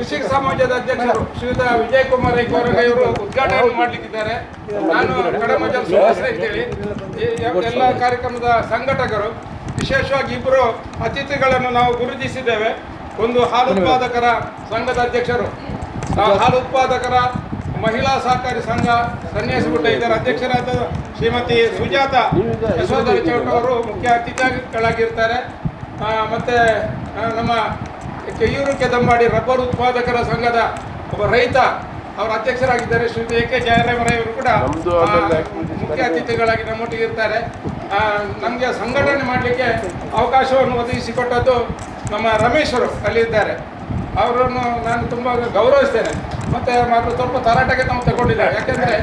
ಕೃಷಿಕ ಸಮಾಜದ ಅಧ್ಯಕ್ಷರು ಶ್ರೀಯುತ ವಿಜಯ್ ಕುಮಾರ್ ಅವರು ಉದ್ಘಾಟನೆ ಮಾಡಲಿಕ್ಕಿದ್ದಾರೆ. ನಾನು ಕಡಮಜಲ್ ಅಂತೇಳಿ ಎಲ್ಲ ಕಾರ್ಯಕ್ರಮದ ಸಂಘಟಕರು, ವಿಶೇಷವಾಗಿ ಇಬ್ಬರು ಅತಿಥಿಗಳನ್ನು ನಾವು ಗುರುತಿಸಿದ್ದೇವೆ. ಒಂದು ಹಾಲು ಉತ್ಪಾದಕರ ಸಂಘದ ಅಧ್ಯಕ್ಷರು ಹಾಲು ಉತ್ಪಾದಕರ ಮಹಿಳಾ ಸಹಕಾರಿ ಸಂಘ ಸನ್ಯಾಸಗುಡ್ಡ ಇದರ ಅಧ್ಯಕ್ಷರಾದ ಶ್ರೀಮತಿ ಸುಜಾತ ಯಶೋಧರ ಚೌಟ ಅವರು ಮುಖ್ಯ ಅತಿಥಿಗಳಾಗಿರ್ತಾರೆ. ಮತ್ತೆ ನಮ್ಮ ಕೆಯೂರು ಕೆದಂಬಾಡಿ ರಬ್ಬರ್ ಉತ್ಪಾದಕರ ಸಂಘದ ಒಬ್ಬ ರೈತ ಅವರ ಅಧ್ಯಕ್ಷರಾಗಿದ್ದಾರೆ ಶ್ರೀ ಎ ಕೆ ಜಯರಾಮರಾಯವರು ಕೂಡ ಮುಖ್ಯ ಅತಿಥಿಗಳಾಗಿ ನಮ್ಮೊಟ್ಟಿಗೆ ಇರ್ತಾರೆ ನಮಗೆ ಸಂಘಟನೆ ಮಾಡಲಿಕ್ಕೆ ಅವಕಾಶವನ್ನು ಒದಗಿಸಿಕೊಟ್ಟದ್ದು ನಮ್ಮ ರಮೇಶರು ಅಲ್ಲಿದ್ದಾರೆ. ಅವರನ್ನು ನಾನು ತುಂಬ ಗೌರವಿಸ್ತೇನೆ. ಮತ್ತು ಮಾತ್ರ ಸ್ವಲ್ಪ ತರಾಟೆಗೆ ನಾವು ತಗೊಂಡಿದ್ದಾರೆ. ಯಾಕೆಂದ್ರೆ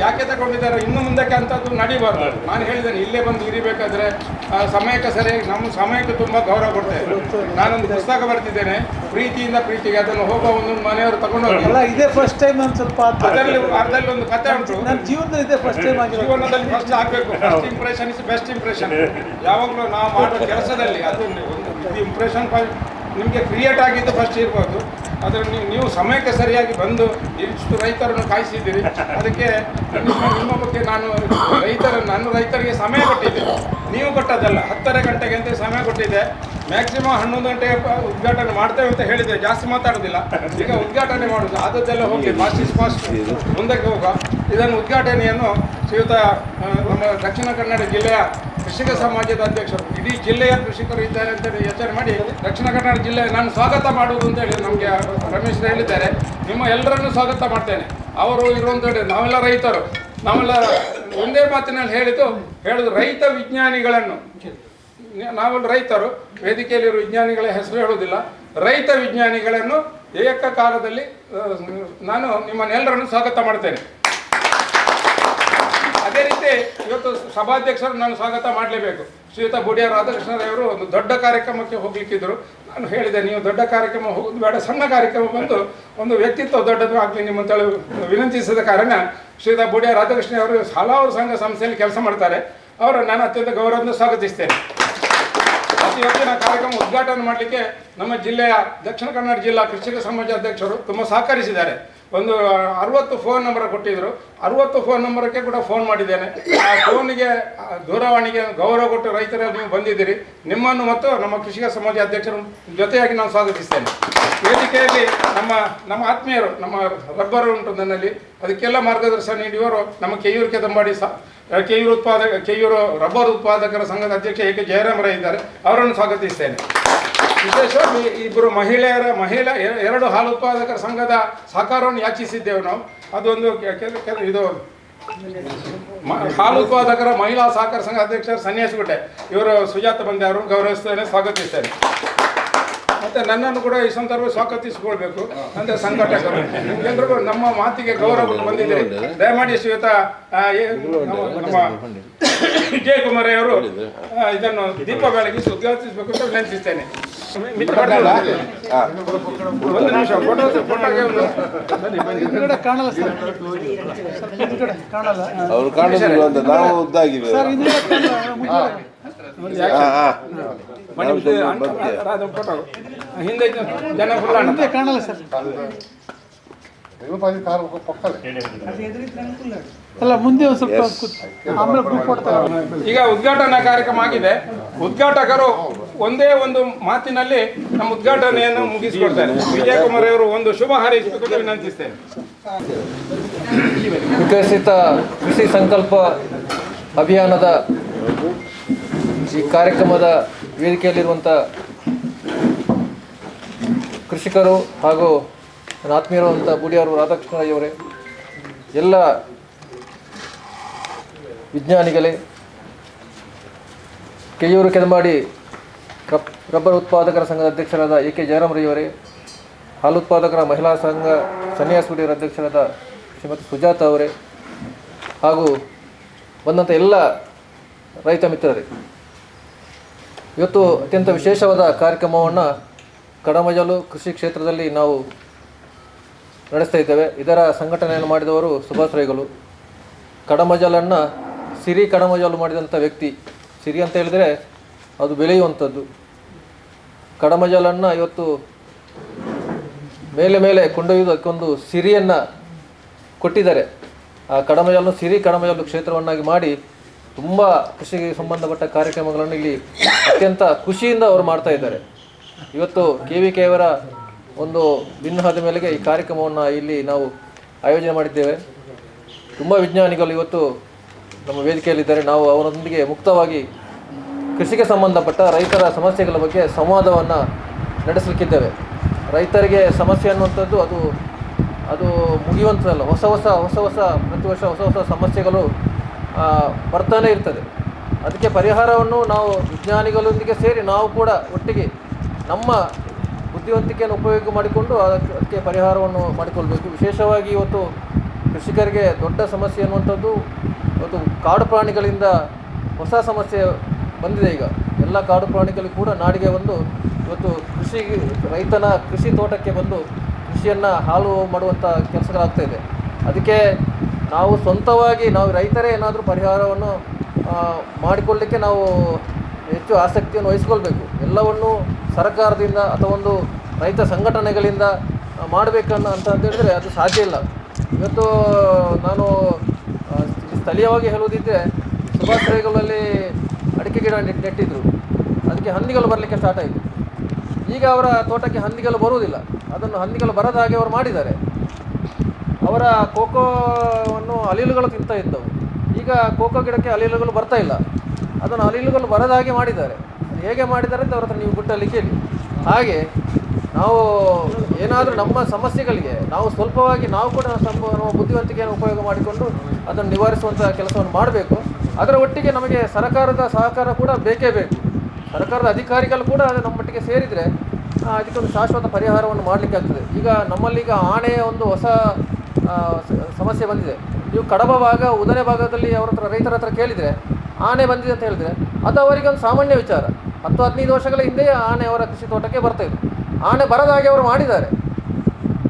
ಯಾಕೆ ತಗೊಂಡಿದ್ದಾರೆ ಇನ್ನು ಮುಂದಕ್ಕೆ ಅಂಥದ್ದು ನಡಿಬಾರ್ದು. ನಾನು ಹೇಳಿದ್ದೇನೆ ಇಲ್ಲೇ ಬಂದು ಇರಿಬೇಕಾದ್ರೆ ಆ, ಸಮಯಕ್ಕೆ ಸರಿಯಾಗಿ ನಮ್ಮ ಸಮಯಕ್ಕೆ ತುಂಬ ಗೌರವ ಕೊಡ್ತೇವೆ ನಾನೊಂದು ಪುಸ್ತಕ ಬರ್ತಿದ್ದೇನೆ ಪ್ರೀತಿಯಿಂದ ಪ್ರೀತಿಗೆ ಅದನ್ನು ಹೋಗೋ ಒಂದು ಮನೆಯವರು ತಗೊಂಡು ಅಲ್ಲ ಇದೇ ಫಸ್ಟ್ ಟೈಮ್ ಒಂದು ಸ್ವಲ್ಪ. ಅದರಲ್ಲಿ ಅರ್ಧದಲ್ಲಿ ಒಂದು ಕತೆ ಉಂಟು. ನನ್ನ ಜೀವನದಲ್ಲಿ ಇದೇ ಫಸ್ಟ್ ಟೈಮ್ ಆಗಿದೆ ಜೀವನದಲ್ಲಿ ಫಸ್ಟ್ ಆಗಬೇಕು. First impression is best impression ಯಾವಾಗಲೂ ನಾವು ಮಾಡೋ ಕೆಲಸದಲ್ಲಿ ಅದು ಒಂದು ಇಂಪ್ರೆಷನ್ ನಿಮಗೆ ಕ್ರಿಯೇಟ್ ಆಗಿದ್ದು ಫಸ್ಟ್ ಇರ್ಬೋದು. ಆದರೆ ನೀವು ನೀವು ಸಮಯಕ್ಕೆ ಸರಿಯಾಗಿ ಬಂದು ಇಷ್ಟು ರೈತರನ್ನು ಕಾಯಿಸಿದ್ದೀರಿ. ಅದಕ್ಕೆ ನಿಮ್ಮ ಬಗ್ಗೆ ನಾನು ರೈತರ ನನ್ನ ರೈತರಿಗೆ ಸಮಯ ಕೊಟ್ಟಿದ್ದೆ. ನೀವು ಕೊಟ್ಟದ್ದಲ್ಲ. ಹತ್ತರ ಗಂಟೆಗೆ ಅಂತ ಸಮಯ ಕೊಟ್ಟಿದ್ದೆ. ಮ್ಯಾಕ್ಸಿಮಮ್ ಹನ್ನೊಂದು ಗಂಟೆಗೆ ಉದ್ಘಾಟನೆ ಮಾಡ್ತೇವೆ ಅಂತ ಹೇಳಿದೆ ಜಾಸ್ತಿ ಮಾತಾಡೋದಿಲ್ಲ. ಈಗ ಉದ್ಘಾಟನೆ ಮಾಡೋದು. ಆದದ್ದೆಲ್ಲ ಹೋಗಿ ಫಾಸ್ಟ್ ಇಸ್ ಫಾಸ್ಟ್ ಮುಂದಕ್ಕೆ ಹೋಗುವ. ಇದನ್ನು ಉದ್ಘಾಟನೆಯನ್ನು ಶ್ರೀಯುತ ನಮ್ಮ ದಕ್ಷಿಣ ಕನ್ನಡ ಜಿಲ್ಲೆಯ ಕೃಷಿಕ ಸಮಾಜದ ಅಧ್ಯಕ್ಷರು, ಇಡೀ ಜಿಲ್ಲೆಯ ಕೃಷಿಕರು ಇದ್ದಾರೆ ಅಂತೇಳಿ ಯೋಚನೆ ಮಾಡಿ ದಕ್ಷಿಣ ಕನ್ನಡ ಜಿಲ್ಲೆ ನಾನು ಸ್ವಾಗತ ಮಾಡುವುದು ಅಂತೇಳಿ ನಮಗೆ ರಮೇಶ್ ಹೇಳಿದ್ದಾರೆ. ನಿಮ್ಮ ಎಲ್ಲರನ್ನೂ ಸ್ವಾಗತ ಮಾಡ್ತೇನೆ. ಅವರು ಇರುವಂಥೇಳಿ ನಾವೆಲ್ಲ ರೈತರು. ನಾವೆಲ್ಲ ಒಂದೇ ಮಾತಿನಲ್ಲಿ ಹೇಳಿದ್ದು ಹೇಳಿದ್ರು ರೈತ ವಿಜ್ಞಾನಿಗಳನ್ನು. ನಾವೆಲ್ಲ ರೈತರು, ವೇದಿಕೆಯಲ್ಲಿರುವ ವಿಜ್ಞಾನಿಗಳ ಹೆಸರು ಹೇಳುವುದಿಲ್ಲ. ರೈತ ವಿಜ್ಞಾನಿಗಳನ್ನು ಏಕಕಾಲದಲ್ಲಿ ನಾನು ನಿಮ್ಮನ್ನೆಲ್ಲರನ್ನು ಸ್ವಾಗತ ಮಾಡ್ತೇನೆ. ರೀತಿ ಇವತ್ತು ಸಭಾಧ್ಯಕ್ಷರು ನಾನು ಸ್ವಾಗತ ಮಾಡಲೇಬೇಕು. ಶ್ರೀಯುತ ಬುಡಿಯ ರಾಧಾಕೃಷ್ಣರವರು ಒಂದು ದೊಡ್ಡ ಕಾರ್ಯಕ್ರಮಕ್ಕೆ ಹೋಗ್ಲಿಕ್ಕಿದ್ರು. ನಾನು ಹೇಳಿದೆ, ನೀವು ದೊಡ್ಡ ಕಾರ್ಯಕ್ರಮ ಹೋಗೋದು ಬೇಡ, ಸಣ್ಣ ಕಾರ್ಯಕ್ರಮ ಬಂದು ಒಂದು ವ್ಯಕ್ತಿತ್ವ ದೊಡ್ಡದು ಆಗಲಿ ನಿಮ್ಮಂತೇಳಿ ವಿನಂತಿಸಿದ ಕಾರಣ ಶ್ರೀಯುತ ಬುಡಿಯ ರಾಧಾಕೃಷ್ಣ ಅವರು ಹಲವಾರು ಸಂಘ ಸಂಸ್ಥೆಯಲ್ಲಿ ಕೆಲಸ ಮಾಡ್ತಾರೆ. ಅವರು ನಾನು ಅತ್ಯಂತ ಗೌರವದಿಂದ ಸ್ವಾಗತಿಸ್ತೇನೆ. ಮತ್ತು ಇವತ್ತಿನ ಕಾರ್ಯಕ್ರಮ ಉದ್ಘಾಟನೆ ಮಾಡಲಿಕ್ಕೆ ನಮ್ಮ ಜಿಲ್ಲೆಯ ದಕ್ಷಿಣ ಕನ್ನಡ ಜಿಲ್ಲಾ ಕೃಷಿಕ ಸಮಾಜ ಅಧ್ಯಕ್ಷರು ತುಂಬ ಸಹಕರಿಸಿದ್ದಾರೆ. ಒಂದು ಅರವತ್ತು ಫೋನ್ ನಂಬರ್ ಕೊಟ್ಟಿದ್ರು. ಅರವತ್ತು ಫೋನ್ ನಂಬರ್ಗೆ ಕೂಡ ಫೋನ್ ಮಾಡಿದ್ದೇನೆ. ಆ ಫೋನಿಗೆ ದೂರವಾಣಿಗೆ ಗೌರವ ಕೊಟ್ಟು ರೈತರಲ್ಲಿ ನೀವು ಬಂದಿದ್ದೀರಿ. ನಿಮ್ಮನ್ನು ಮತ್ತು ನಮ್ಮ ಕೃಷಿಕ ಸಮಾಜ ಅಧ್ಯಕ್ಷರ ಜೊತೆಯಾಗಿ ನಾನು ಸ್ವಾಗತಿಸ್ತೇನೆ. ವೇದಿಕೆಯಲ್ಲಿ ನಮ್ಮ ನಮ್ಮ ಆತ್ಮೀಯರು, ನಮ್ಮ ರಬ್ಬರ್ ಉಂಟು ನನ್ನಲ್ಲಿ. ಅದಕ್ಕೆಲ್ಲ ಮಾರ್ಗದರ್ಶನ ನೀಡಿಯವರು ನಮ್ಮ ಕೆಯೂರು ಕೆದಂಬಾಡಿ ಸ, ಕೆಯೂರು ಉತ್ಪಾದಕ ಕೆಯೂರು ರಬ್ಬರ್ ಉತ್ಪಾದಕರ ಸಂಘದ ಅಧ್ಯಕ್ಷ ಎ ಕೆ ಜಯರಾಮರ ಇದ್ದಾರೆ. ಅವರನ್ನು ಸ್ವಾಗತಿಸ್ತೇನೆ. ವಿಶೇಷವಾಗಿ ಇಬ್ಬರು ಮಹಿಳೆಯರ ಮಹಿಳಾ ಎರಡು ಹಾಲು ಉತ್ಪಾದಕರ ಸಂಘದ ಸಹಕಾರವನ್ನು ಯಾಚಿಸಿದ್ದೇವೆ ನಾವು. ಅದೊಂದು ಇದು ಹಾಲು ಉತ್ಪಾದಕರ ಮಹಿಳಾ ಸಹಕಾರ ಸಂಘ ಅಧ್ಯಕ್ಷರು ಸನ್ಯಾಸಿಗುಟ್ಟೆ ಇವರು ಸುಜಾತ ಬಂದೆ ಅವರು ಗೌರವಿಸ್ತೇನೆ ಸ್ವಾಗತಿಸ್ತೇನೆ. ಮತ್ತೆ ನನ್ನನ್ನು ಕೂಡ ಈ ಸಂದರ್ಭ ಸ್ವಾಗತಿಸಿಕೊಳ್ಬೇಕು. ಅಂದ್ರೆ ಸಂಘಟಕರು. ನಮ್ಮ ಮಾತಿಗೆ ಗೌರವ ಬಂದಿದೆ. ದಯಮಾಡಿ ಶ್ರೀಯುತ ನಮ್ಮ ನಮ್ಮ ವಿಜಯಕುಮಾರ್ ಅವರು ಇದನ್ನು ದೀಪ ಬೆಳಗಿಸಿ ಉದ್ಘಾಟಿಸಬೇಕು ಅಂತ ವಿನಂತಿಸ್ತೇನೆ. ಅವ್ರು ಕಾಣಿಸಿಲ್ಲ ಅಂತ ನಾವು ಉದ್ದಾಗಿದೆ ಹಿಂದೆ ಜನ ಫುಲ್ ಕಾಣಲ್ಲ ಸರ್. ಅಲ್ಲ ಮುಂದೆ ಒಂದು ಸ್ವಲ್ಪ ಆಮೇಲೆ ಗ್ರೂಪ್ ಕೊಡ್ತಾರೆ. ಈಗ ಉದ್ಘಾಟನಾ ಕಾರ್ಯಕ್ರಮ ಆಗಿದೆ. ಉದ್ಘಾಟಕರು ಒಂದೇ ಒಂದು ಮಾತಿನಲ್ಲಿ ನಮ್ಮ ಉದ್ಘಾಟನೆಯನ್ನು ಮುಗಿಸಿಕೊಡ್ತಾರೆ. ವಿಜಯಕುಮಾರ್ ಅವರು ಒಂದು ಶುಭ ಹಾರೈಸಬೇಕು ವಿನಂತಿಸ್ತೇನೆ. ವಿಕಸಿತ ಕೃಷಿ ಸಂಕಲ್ಪ ಅಭಿಯಾನದ ಈ ಕಾರ್ಯಕ್ರಮದ ವೇದಿಕೆಯಲ್ಲಿರುವಂಥ ಕೃಷಿಕರು ಹಾಗೂ ನನ್ನ ಆತ್ಮೀಯರುವಂಥ ಬುಡಿಯವರು ರಾಧಾಕೃಷ್ಣಯ್ಯವರೇ ಎಲ್ಲ ವಿಜ್ಞಾನಿಗಳೇ, ಕೆಯೂರು ಕೆದಮಾಡಿ ರಬ್ ರಬ್ಬರ್ ಉತ್ಪಾದಕರ ಸಂಘದ ಅಧ್ಯಕ್ಷರಾದ ಎ ಕೆ ಜಯರಾಮರಿಯವರೇ, ಹಾಲು ಉತ್ಪಾದಕರ ಮಹಿಳಾ ಸಂಘ ಸನ್ಯಾಸುಡಿಯರ ಅಧ್ಯಕ್ಷರಾದ ಶ್ರೀಮತಿ ಸುಜಾತ ಅವರೇ ಹಾಗೂ ಬಂದಂಥ ಎಲ್ಲ ರೈತ ಮಿತ್ರರೇ. ಇವತ್ತು ಅತ್ಯಂತ ವಿಶೇಷವಾದ ಕಾರ್ಯಕ್ರಮವನ್ನು ಕಡಮಜಲು ಕೃಷಿ ಕ್ಷೇತ್ರದಲ್ಲಿ ನಾವು ನಡೆಸ್ತಾ ಇದ್ದೇವೆ. ಇದರ ಸಂಘಟನೆಯನ್ನು ಮಾಡಿದವರು ಸುಭಾಷ್ ರೈಗಳು ಕಡಮಜಲನ್ನು ಸಿರಿ ಕಡಮಜಾಲು ಮಾಡಿದಂಥ ವ್ಯಕ್ತಿ. ಸಿರಿ ಅಂತ ಹೇಳಿದರೆ ಅದು ಬೆಳೆಯುವಂಥದ್ದು. ಕಡಮಜಾಲನ್ನು ಇವತ್ತು ಮೇಲೆ ಮೇಲೆ ಕೊಂಡೊಯ್ದು ಅದಕ್ಕೊಂದು ಸಿರಿಯನ್ನು ಕೊಟ್ಟಿದ್ದಾರೆ. ಆ ಕಡಮಜಲ್ಲು ಸಿರಿ ಕಡಮಜಾಲು ಕ್ಷೇತ್ರವನ್ನಾಗಿ ಮಾಡಿ ತುಂಬ ಕೃಷಿಗೆ ಸಂಬಂಧಪಟ್ಟ ಕಾರ್ಯಕ್ರಮಗಳನ್ನು ಇಲ್ಲಿ ಅತ್ಯಂತ ಖುಷಿಯಿಂದ ಅವರು ಮಾಡ್ತಾ ಇದ್ದಾರೆ. ಇವತ್ತು ಕೆ ವಿ ಕೆಯವರ ಒಂದು ಭಿನ್ನವಾದ ಮೇಲೆಗೆ ಈ ಕಾರ್ಯಕ್ರಮವನ್ನು ಇಲ್ಲಿ ನಾವು ಆಯೋಜನೆ ಮಾಡಿದ್ದೇವೆ. ತುಂಬ ವಿಜ್ಞಾನಿಗಳು ಇವತ್ತು ನಮ್ಮ ವೇದಿಕೆಯಲ್ಲಿದ್ದಾರೆ. ನಾವು ಅವರೊಂದಿಗೆ ಮುಕ್ತವಾಗಿ ಕೃಷಿಗೆ ಸಂಬಂಧಪಟ್ಟ ರೈತರ ಸಮಸ್ಯೆಗಳ ಬಗ್ಗೆ ಸಂವಾದವನ್ನು ನಡೆಸಲಿಕ್ಕಿದ್ದೇವೆ. ರೈತರಿಗೆ ಸಮಸ್ಯೆ ಅನ್ನುವಂಥದ್ದು ಅದು ಅದು ಮುಗಿಯುವಂಥದ್ದಲ್ಲ. ಹೊಸ ಹೊಸ ಹೊಸ ಹೊಸ, ಪ್ರತಿ ವರ್ಷ ಹೊಸ ಹೊಸ ಸಮಸ್ಯೆಗಳು ಬರ್ತಾನೆ ಇರ್ತದೆ. ಅದಕ್ಕೆ ಪರಿಹಾರವನ್ನು ನಾವು ವಿಜ್ಞಾನಿಗಳೊಂದಿಗೆ ಸೇರಿ ನಾವು ಕೂಡ ಒಟ್ಟಿಗೆ ನಮ್ಮ ಬುದ್ಧಿವಂತಿಕೆಯನ್ನು ಉಪಯೋಗ ಮಾಡಿಕೊಂಡು ಅದಕ್ಕೆ ಅದಕ್ಕೆ ಪರಿಹಾರವನ್ನು ಮಾಡಿಕೊಳ್ಬೇಕು. ವಿಶೇಷವಾಗಿ ಇವತ್ತು ಕೃಷಿಕರಿಗೆ ದೊಡ್ಡ ಸಮಸ್ಯೆ ಅನ್ನುವಂಥದ್ದು ಇವತ್ತು ಕಾಡು ಪ್ರಾಣಿಗಳಿಂದ ಹೊಸ ಸಮಸ್ಯೆ ಬಂದಿದೆ ಈಗ. ಎಲ್ಲ ಕಾಡು ಪ್ರಾಣಿಗಳು ಕೂಡ ನಾಡಿಗೆ ಬಂದು ಇವತ್ತು ಕೃಷಿ ರೈತನ ಕೃಷಿ ತೋಟಕ್ಕೆ ಬಂದು ಕೃಷಿಯನ್ನು ಹಾಳು ಮಾಡುವಂಥ ಕೆಲಸಗಳಾಗ್ತಾ ಇದೆ. ಅದಕ್ಕೆ ನಾವು ಸ್ವಂತವಾಗಿ ನಾವು ರೈತರೇ ಏನಾದರೂ ಪರಿಹಾರವನ್ನು ಮಾಡಿಕೊಳ್ಳಿಕ್ಕೆ ನಾವು ಹೆಚ್ಚು ಆಸಕ್ತಿಯನ್ನು ವಹಿಸ್ಕೊಳ್ಬೇಕು. ಎಲ್ಲವನ್ನು ಸರ್ಕಾರದಿಂದ ಅಥವಾ ಒಂದು ರೈತ ಸಂಘಟನೆಗಳಿಂದ ಮಾಡಬೇಕನ್ನ ಅಂತ ಹೇಳಿದ್ರೆ ಅದು ಸಾಧ್ಯ ಇಲ್ಲ. ಇವತ್ತು ನಾನು ಸ್ಥಳೀಯವಾಗಿ ಹೇಳುವುದಿದ್ದರೆ ಸುಭಾಷ್ ಅಡಿಕೆ ಗಿಡ ನೆಟ್, ನೆಟ್ಟಿದ್ರು. ಅದಕ್ಕೆ ಹಂದಿಗಳು ಬರಲಿಕ್ಕೆ ಸ್ಟಾರ್ಟ್ ಆಯಿತು. ಈಗ ಅವರ ತೋಟಕ್ಕೆ ಹಂದಿಗಳು ಬರುವುದಿಲ್ಲ. ಅದನ್ನು ಹಂದಿಗಳು ಬರದ ಹಾಗೆ ಅವರು ಮಾಡಿದ್ದಾರೆ. ಅವರ ಕೋಕೋವನ್ನು ಅಲಿಲುಗಳು ತಿಂತಾ ಇದ್ದವು. ಈಗ ಕೋಕೋ ಗಿಡಕ್ಕೆ ಅಲಿಲುಗಳು ಬರ್ತಾ ಇಲ್ಲ. ಅದನ್ನು ಅಲಿಲುಗಳು ಬರದ ಹಾಗೆ ಮಾಡಿದ್ದಾರೆ. ಹೇಗೆ ಮಾಡಿದ್ದಾರೆ ಅಂತ ಅವರ ಹತ್ರ ನೀವು ಗುಟ್ಟಲ್ಲಿ ಕೇಳಿ. ಹಾಗೆ ನಾವು ಏನಾದರೂ ನಮ್ಮ ಸಮಸ್ಯೆಗಳಿಗೆ ನಾವು ಸ್ವಲ್ಪವಾಗಿ ನಾವು ಕೂಡ ನಮ್ಮ ನಮ್ಮ ಬುದ್ಧಿವಂತಿಕೆಯನ್ನು ಉಪಯೋಗ ಮಾಡಿಕೊಂಡು ಅದನ್ನು ನಿವಾರಿಸುವಂಥ ಕೆಲಸವನ್ನು ಮಾಡಬೇಕು. ಅದರ ಒಟ್ಟಿಗೆ ನಮಗೆ ಸರ್ಕಾರದ ಸಹಕಾರ ಕೂಡ ಬೇಕೇ ಬೇಕು. ಸರ್ಕಾರದ ಅಧಿಕಾರಿಗಳು ಕೂಡ ಅದು ನಮ್ಮ ಮಟ್ಟಿಗೆ ಸೇರಿದರೆ ಅದಕ್ಕೊಂದು ಶಾಶ್ವತ ಪರಿಹಾರವನ್ನು ಮಾಡಲಿಕ್ಕೆ ಆಗ್ತದೆ. ಈಗ ನಮ್ಮಲ್ಲಿ ಈಗ ಆನೆಯ ಒಂದು ಹೊಸ ಸಮಸ್ಯೆ ಬಂದಿದೆ. ನೀವು ಕಡಬ ಭಾಗ, ಉದನೆ ಭಾಗದಲ್ಲಿ ಅವ್ರ ಹತ್ರ, ರೈತರ ಹತ್ರ ಕೇಳಿದರೆ ಆನೆ ಬಂದಿದೆ ಅಂತ ಹೇಳಿದರೆ ಅದು ಅವರಿಗೆ ಒಂದು ಸಾಮಾನ್ಯ ವಿಚಾರ. ಹತ್ತು ಹದಿನೈದು ವರ್ಷಗಳ ಹಿಂದೆ ಆನೆ ಅವರ ಕೃಷಿ ತೋಟಕ್ಕೆ ಬರ್ತಾ ಇತ್ತು. ಆನೆ ಬರದ ಹಾಗೆ ಅವರು ಮಾಡಿದ್ದಾರೆ.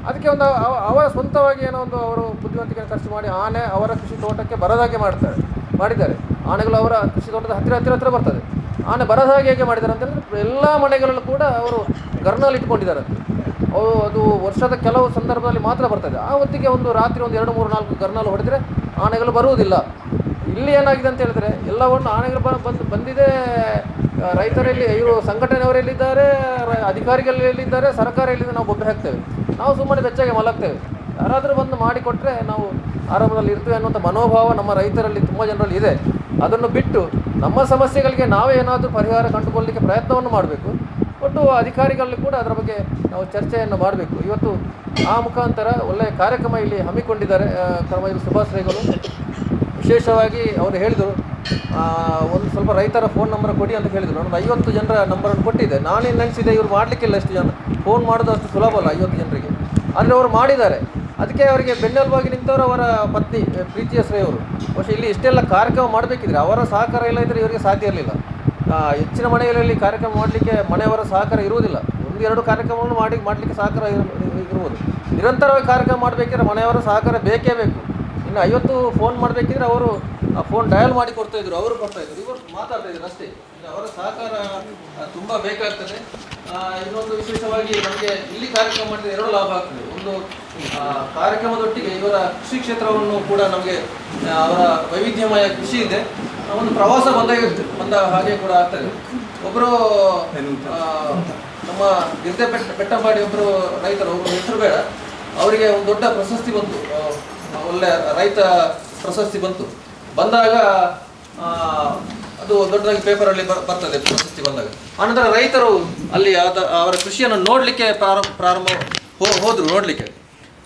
ಅದಕ್ಕೆ ಒಂದು ಅವ- ಅವರ ಸ್ವಂತವಾಗಿ ಏನೋ ಒಂದು ಅವರು ಬುದ್ಧಿವಂತಿಕೆ ಖರ್ಚು ಮಾಡಿ ಆನೆ ಅವರ ಕೃಷಿ ತೋಟಕ್ಕೆ ಬರದಾಗೆ ಮಾಡ್ತಾರೆ, ಮಾಡಿದ್ದಾರೆ. ಆನೆಗಳು ಅವರ ಕೃಷಿ ತೋಟದ ಹತ್ತಿರ ಹತ್ತಿರ ಹತ್ತಿರ ಬರ್ತದೆ. ಆನೆ ಬರದ ಹಾಗೆ ಹೇಗೆ ಮಾಡಿದ್ದಾರೆ ಅಂತಂದರೆ ಎಲ್ಲ ಮನೆಗಳಲ್ಲೂ ಕೂಡ ಅವರು ಗರ್ನಲ್ಲಿ ಇಟ್ಕೊಂಡಿದ್ದಾರೆ ಅವು, ಅದು ವರ್ಷದ ಕೆಲವು ಸಂದರ್ಭದಲ್ಲಿ ಮಾತ್ರ ಬರ್ತದೆ. ಆ ಹೊತ್ತಿಗೆ ಒಂದು ರಾತ್ರಿ ಒಂದು ಎರಡು, ಮೂರು, ನಾಲ್ಕು ಗರ್ನಲ್ಲಿ ಹೊಡೆದ್ರೆ ಆನೆಗಳು ಬರುವುದಿಲ್ಲ. ಇಲ್ಲಿ ಏನಾಗಿದೆ ಅಂತ ಹೇಳಿದ್ರೆ ಎಲ್ಲವನ್ನು ಆನೆಗಳು ಬಂದು, ಬಂದಿದೆ ರೈತರಲ್ಲಿ ಇವರು ಸಂಘಟನೆಯವರು ಎಲ್ಲಿದ್ದಾರೆ ಅಧಿಕಾರಿಗಳು ಎಲ್ಲಿದ್ದಾರೆ ಸರ್ಕಾರ ಎಲ್ಲಿದೆ ನಾವು ಗೊಬ್ಬರ ಹಾಕ್ತೇವೆ. ನಾವು ಸುಮ್ಮನೆ ಬೆಚ್ಚಗೆ ಮಲಗ್ತೇವೆ. ಯಾರಾದರೂ ಬಂದು ಮಾಡಿಕೊಟ್ಟರೆ ನಾವು ಆರಾಮದಲ್ಲಿ ಇರ್ತೀವಿ ಅನ್ನುವಂಥ ಮನೋಭಾವ ನಮ್ಮ ರೈತರಲ್ಲಿ, ತುಂಬ ಜನರಲ್ಲಿ ಇದೆ. ಅದನ್ನು ಬಿಟ್ಟು ನಮ್ಮ ಸಮಸ್ಯೆಗಳಿಗೆ ನಾವೇ ಏನಾದರೂ ಪರಿಹಾರ ಕಂಡುಕೊಳ್ಳಲಿಕ್ಕೆ ಪ್ರಯತ್ನವನ್ನು ಮಾಡಬೇಕು. ಒಟ್ಟು ಅಧಿಕಾರಿಗಳಲ್ಲಿ ಕೂಡ ಅದರ ಬಗ್ಗೆ ನಾವು ಚರ್ಚೆಯನ್ನು ಮಾಡಬೇಕು. ಇವತ್ತು ಆ ಮುಖಾಂತರ ಒಳ್ಳೆಯ ಕಾರ್ಯಕ್ರಮ ಇಲ್ಲಿ ಹಮ್ಮಿಕೊಂಡಿದ್ದಾರೆ ಕ್ರಮ ಸುಭಾಷ್ ರೇಗಲು ವಿಶೇಷವಾಗಿ ಅವರು ಹೇಳಿದರು ಒಂದು ಸ್ವಲ್ಪ ರೈತರ ಫೋನ್ ನಂಬರ್ ಕೊಡಿ ಅಂತ ಹೇಳಿದರು. ನಾನು ಐವತ್ತು ಜನರ ನಂಬರನ್ನು ಕೊಟ್ಟಿದ್ದೆ. ನಾನೇನು ನೆನೆಸಿದೆ ಇವರು ಮಾಡಲಿಕ್ಕಿಲ್ಲ ಅಷ್ಟು ಜನ. ಫೋನ್ ಮಾಡೋದು ಅಷ್ಟು ಸುಲಭ ಅಲ್ಲ ಐವತ್ತು ಜನರಿಗೆ. ಆದರೆ ಅವರು ಮಾಡಿದ್ದಾರೆ. ಅದಕ್ಕೆ ಅವರಿಗೆ ಬೆನ್ನೆಲುಬಾಗಿ ನಿಂತವರು ಅವರ ಪತ್ನಿ ಪ್ರೀತಿಯ ಶ್ರೇಯವರು. ಬಹುಶಃ ಇಲ್ಲಿ ಇಷ್ಟೆಲ್ಲ ಕಾರ್ಯಕ್ರಮ ಮಾಡಬೇಕಿದ್ರೆ ಅವರ ಸಹಕಾರ ಇಲ್ಲ ಇದ್ದರೆ ಇವರಿಗೆ ಸಾಧ್ಯ ಇರಲಿಲ್ಲ. ಹೆಚ್ಚಿನ ಮನೆಗಳಲ್ಲಿ ಕಾರ್ಯಕ್ರಮ ಮಾಡಲಿಕ್ಕೆ ಮನೆಯವರ ಸಹಕಾರ ಇರುವುದಿಲ್ಲ. ಒಂದು ಎರಡು ಕಾರ್ಯಕ್ರಮವನ್ನು ಮಾಡಿ, ಮಾಡಲಿಕ್ಕೆ ಸಹಕಾರ ಇರು- ಇರುವುದು. ನಿರಂತರವಾಗಿ ಕಾರ್ಯಕ್ರಮ ಮಾಡಬೇಕಿದ್ರೆ ಮನೆಯವರ ಸಹಕಾರ ಬೇಕೇ ಬೇಕು. ಇನ್ನು ಐವತ್ತು ಫೋನ್ ಮಾಡಬೇಕಿದ್ರೆ ಅವರು ಫೋನ್ ಡಯಲ್ ಮಾಡಿ ಕೊಡ್ತಾ ಇದ್ರು, ಅವರು ಕೊಡ್ತಾ ಇದ್ರು. ಇವರು ಮಾತಾಡ್ತಾ ಇದ್ರು ಅಷ್ಟೇ. ಅವರ ಸಹಕಾರ ತುಂಬ ಬೇಕಾಗ್ತದೆ. ಇನ್ನೊಂದು ವಿಶೇಷವಾಗಿ ನಮಗೆ ಇಲ್ಲಿ ಕಾರ್ಯಕ್ರಮ ಮಾಡಿದ್ರೆ ಎರಡು ಲಾಭ ಆಗ್ತದೆ. ಒಂದು ಕಾರ್ಯಕ್ರಮದೊಟ್ಟಿಗೆ ಇವರ ಕೃಷಿ ಕ್ಷೇತ್ರವನ್ನು ಕೂಡ ನಮಗೆ ಅವರ ವೈವಿಧ್ಯಮಯ ಕೃಷಿ ಇದೆ. ಒಂದು ಪ್ರವಾಸ ಬಂದಾಗ ಬಂದ ಹಾಗೆ ಕೂಡ ಆಗ್ತದೆ. ಒಬ್ಬರು ನಮ್ಮ ಗಿರ್ದೆ ಬೆಟ್ಟ ಬೆಟ್ಟಂಬಾಡಿ ಒಬ್ಬರು ರೈತರು ಒಬ್ಬರು ಹೆಸರು ಬೇಡ. ಅವರಿಗೆ ಒಂದು ದೊಡ್ಡ ಪ್ರಶಸ್ತಿ ಬಂತು. ಒಳ್ಳೆ ರೈತ ಪ್ರಶಸ್ತಿ ಬಂತು. ಬಂದಾಗ ಅದು ದೊಡ್ಡದಾಗಿ ಪೇಪರಲ್ಲಿ ಬರ್ ಬರ್ತದೆ ಪ್ರಶಸ್ತಿ ಬಂದಾಗ. ಆನಂತರ ರೈತರು ಅಲ್ಲಿ ಆದ, ಅವರ ಕೃಷಿಯನ್ನು ನೋಡಲಿಕ್ಕೆ ಪ್ರಾರಂಭ ಪ್ರಾರಂಭ ಹೋ- ಹೋದರು ನೋಡಲಿಕ್ಕೆ.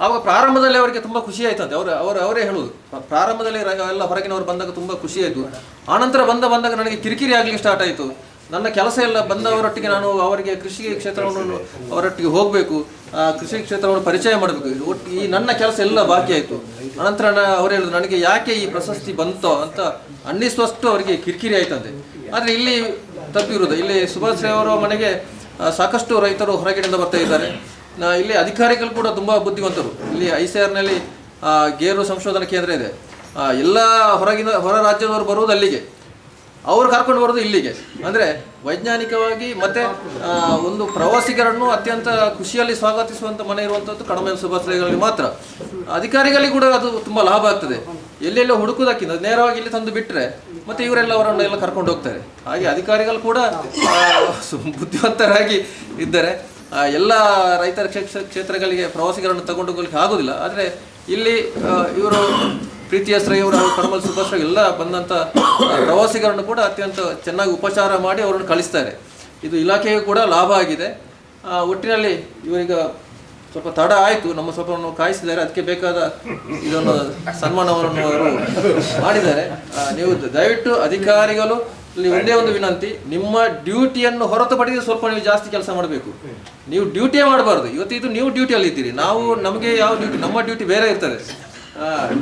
ಆವಾಗ ಪ್ರಾರಂಭದಲ್ಲಿ ಅವರಿಗೆ ತುಂಬ ಖುಷಿ ಆಯ್ತಂತೆ ಅವರು ಅವರು, ಅವರೇ ಹೇಳುವುದು ಪ್ರಾರಂಭದಲ್ಲಿ ಎಲ್ಲ ಹೊರಗಿನವರು ಬಂದಾಗ ತುಂಬ ಖುಷಿ ಆಯಿತು. ಆನಂತರ ಬಂದ, ಬಂದಾಗ ನನಗೆ ಕಿರಿಕಿರಿ ಆಗಲಿಕ್ಕೆ ಸ್ಟಾರ್ಟ್ ಆಯಿತು. ನನ್ನ ಕೆಲಸ ಎಲ್ಲ ಬಂದವರೊಟ್ಟಿಗೆ ನಾನು ಅವರಿಗೆ ಕೃಷಿ ಕ್ಷೇತ್ರವನ್ನು, ಅವರೊಟ್ಟಿಗೆ ಹೋಗಬೇಕು. ಕೃಷಿ ಕ್ಷೇತ್ರವನ್ನು ಪರಿಚಯ ಮಾಡಬೇಕು. ಈ ನನ್ನ ಕೆಲಸ ಎಲ್ಲ ಬಾಕಿ ಆಯಿತು. ಅನಂತರ ಅವರು ಹೇಳಿದ್ರು, ನನಗೆ ಯಾಕೆ ಈ ಪ್ರಶಸ್ತಿ ಬಂತೋ ಅಂತ ಅನ್ನಿಸುವಷ್ಟು ಅವರಿಗೆ ಕಿರಿಕಿರಿ ಆಯ್ತಂತೆ. ಆದರೆ ಇಲ್ಲಿ ತಪ್ಪಿರುವುದು ಇಲ್ಲಿ ಸುಭಾಷ್ ಅವರ ಮನೆಗೆ ಸಾಕಷ್ಟು ರೈತರು ಹೊರಗಿನಿಂದ ಬರ್ತಾ ಇದ್ದಾರೆ. ಇಲ್ಲಿ ಅಧಿಕಾರಿಗಳು ಕೂಡ ತುಂಬ ಬುದ್ಧಿವಂತರು. ಇಲ್ಲಿ ಐ ಸಿ ಆರ್ನಲ್ಲಿ ಗೇರು ಸಂಶೋಧನಾ ಕೇಂದ್ರ ಇದೆ. ಎಲ್ಲ ಹೊರಗಿನ, ಹೊರ ರಾಜ್ಯದವರು ಬರುವುದು ಅಲ್ಲಿಗೆ. ಅವ್ರು ಕರ್ಕೊಂಡು ಬರೋದು ಇಲ್ಲಿಗೆ. ಅಂದರೆ ವೈಜ್ಞಾನಿಕವಾಗಿ ಮತ್ತೆ ಒಂದು ಪ್ರವಾಸಿಗರನ್ನು ಅತ್ಯಂತ ಖುಷಿಯಲ್ಲಿ ಸ್ವಾಗತಿಸುವಂಥ ಮನೆ ಇರುವಂಥದ್ದು ಕಡಿಮೆ ಸುಭಾಶ್ರಯಗಳಲ್ಲಿ ಮಾತ್ರ. ಅಧಿಕಾರಿಗಳಿಗೆ ಕೂಡ ಅದು ತುಂಬ ಲಾಭ ಆಗ್ತದೆ. ಎಲ್ಲೆಲ್ಲೋ ಹುಡುಕುವುದಕ್ಕಿಂತ ನೇರವಾಗಿ ಇಲ್ಲಿ ತಂದು ಬಿಟ್ಟರೆ ಮತ್ತೆ ಇವರೆಲ್ಲ ಅವರನ್ನು ಎಲ್ಲ ಕರ್ಕೊಂಡು ಹೋಗ್ತಾರೆ. ಹಾಗೆ ಅಧಿಕಾರಿಗಳು ಕೂಡ ಬುದ್ಧಿವಂತರಾಗಿ ಇದ್ದಾರೆ ಎಲ್ಲ ರೈತರ ಕ್ಷೇತ್ರ, ಕ್ಷೇತ್ರಗಳಿಗೆ ಪ್ರವಾಸಿಗರನ್ನು ತಗೊಂಡು ಹೋಗ್ಲಿಕ್ಕೆ ಆಗೋದಿಲ್ಲ. ಆದರೆ ಇಲ್ಲಿ ಇವರು ಪ್ರೀತಿಯ ಶ್ರೇಯವರು ಅವರು ಕಡಮಲ್ ಸುಭಾಷ್ ಎಲ್ಲ ಬಂದಂಥ ಪ್ರವಾಸಿಗರನ್ನು ಕೂಡ ಅತ್ಯಂತ ಚೆನ್ನಾಗಿ ಉಪಚಾರ ಮಾಡಿ ಅವರನ್ನು ಕಳಿಸ್ತಾರೆ. ಇದು ಇಲಾಖೆಗೂ ಕೂಡ ಲಾಭ ಆಗಿದೆ. ಒಟ್ಟಿನಲ್ಲಿ ಇವರೀಗ ಸ್ವಲ್ಪ ತಡ ಆಯಿತು. ನಮ್ಮ ಸ್ವಲ್ಪ ಅವ್ರನ್ನು ಕಾಯಿಸಿದ್ದಾರೆ. ಅದಕ್ಕೆ ಬೇಕಾದ ಇದನ್ನು ಸನ್ಮಾನವನ್ನು ಅವರು ಮಾಡಿದ್ದಾರೆ. ನೀವು ದಯವಿಟ್ಟು ಅಧಿಕಾರಿಗಳು, ಇಲ್ಲಿ ಒಂದೇ ಒಂದು ವಿನಂತಿ. ನಿಮ್ಮ ಡ್ಯೂಟಿಯನ್ನು ಹೊರತುಪಡಿಸಿ ಸ್ವಲ್ಪ ನೀವು ಜಾಸ್ತಿ ಕೆಲಸ ಮಾಡಬೇಕು. ನೀವು ಡ್ಯೂಟಿಯೇ ಮಾಡಬಾರ್ದು. ಇವತ್ತು ಇದು ನೀವು ಡ್ಯೂಟಿಯಲ್ಲಿ ಇದ್ದೀರಿ ನಾವು ನಮಗೆ ಯಾವ ಡ್ಯೂಟಿ, ನಮ್ಮ ಡ್ಯೂಟಿ ಬೇರೆ ಇರ್ತದೆ.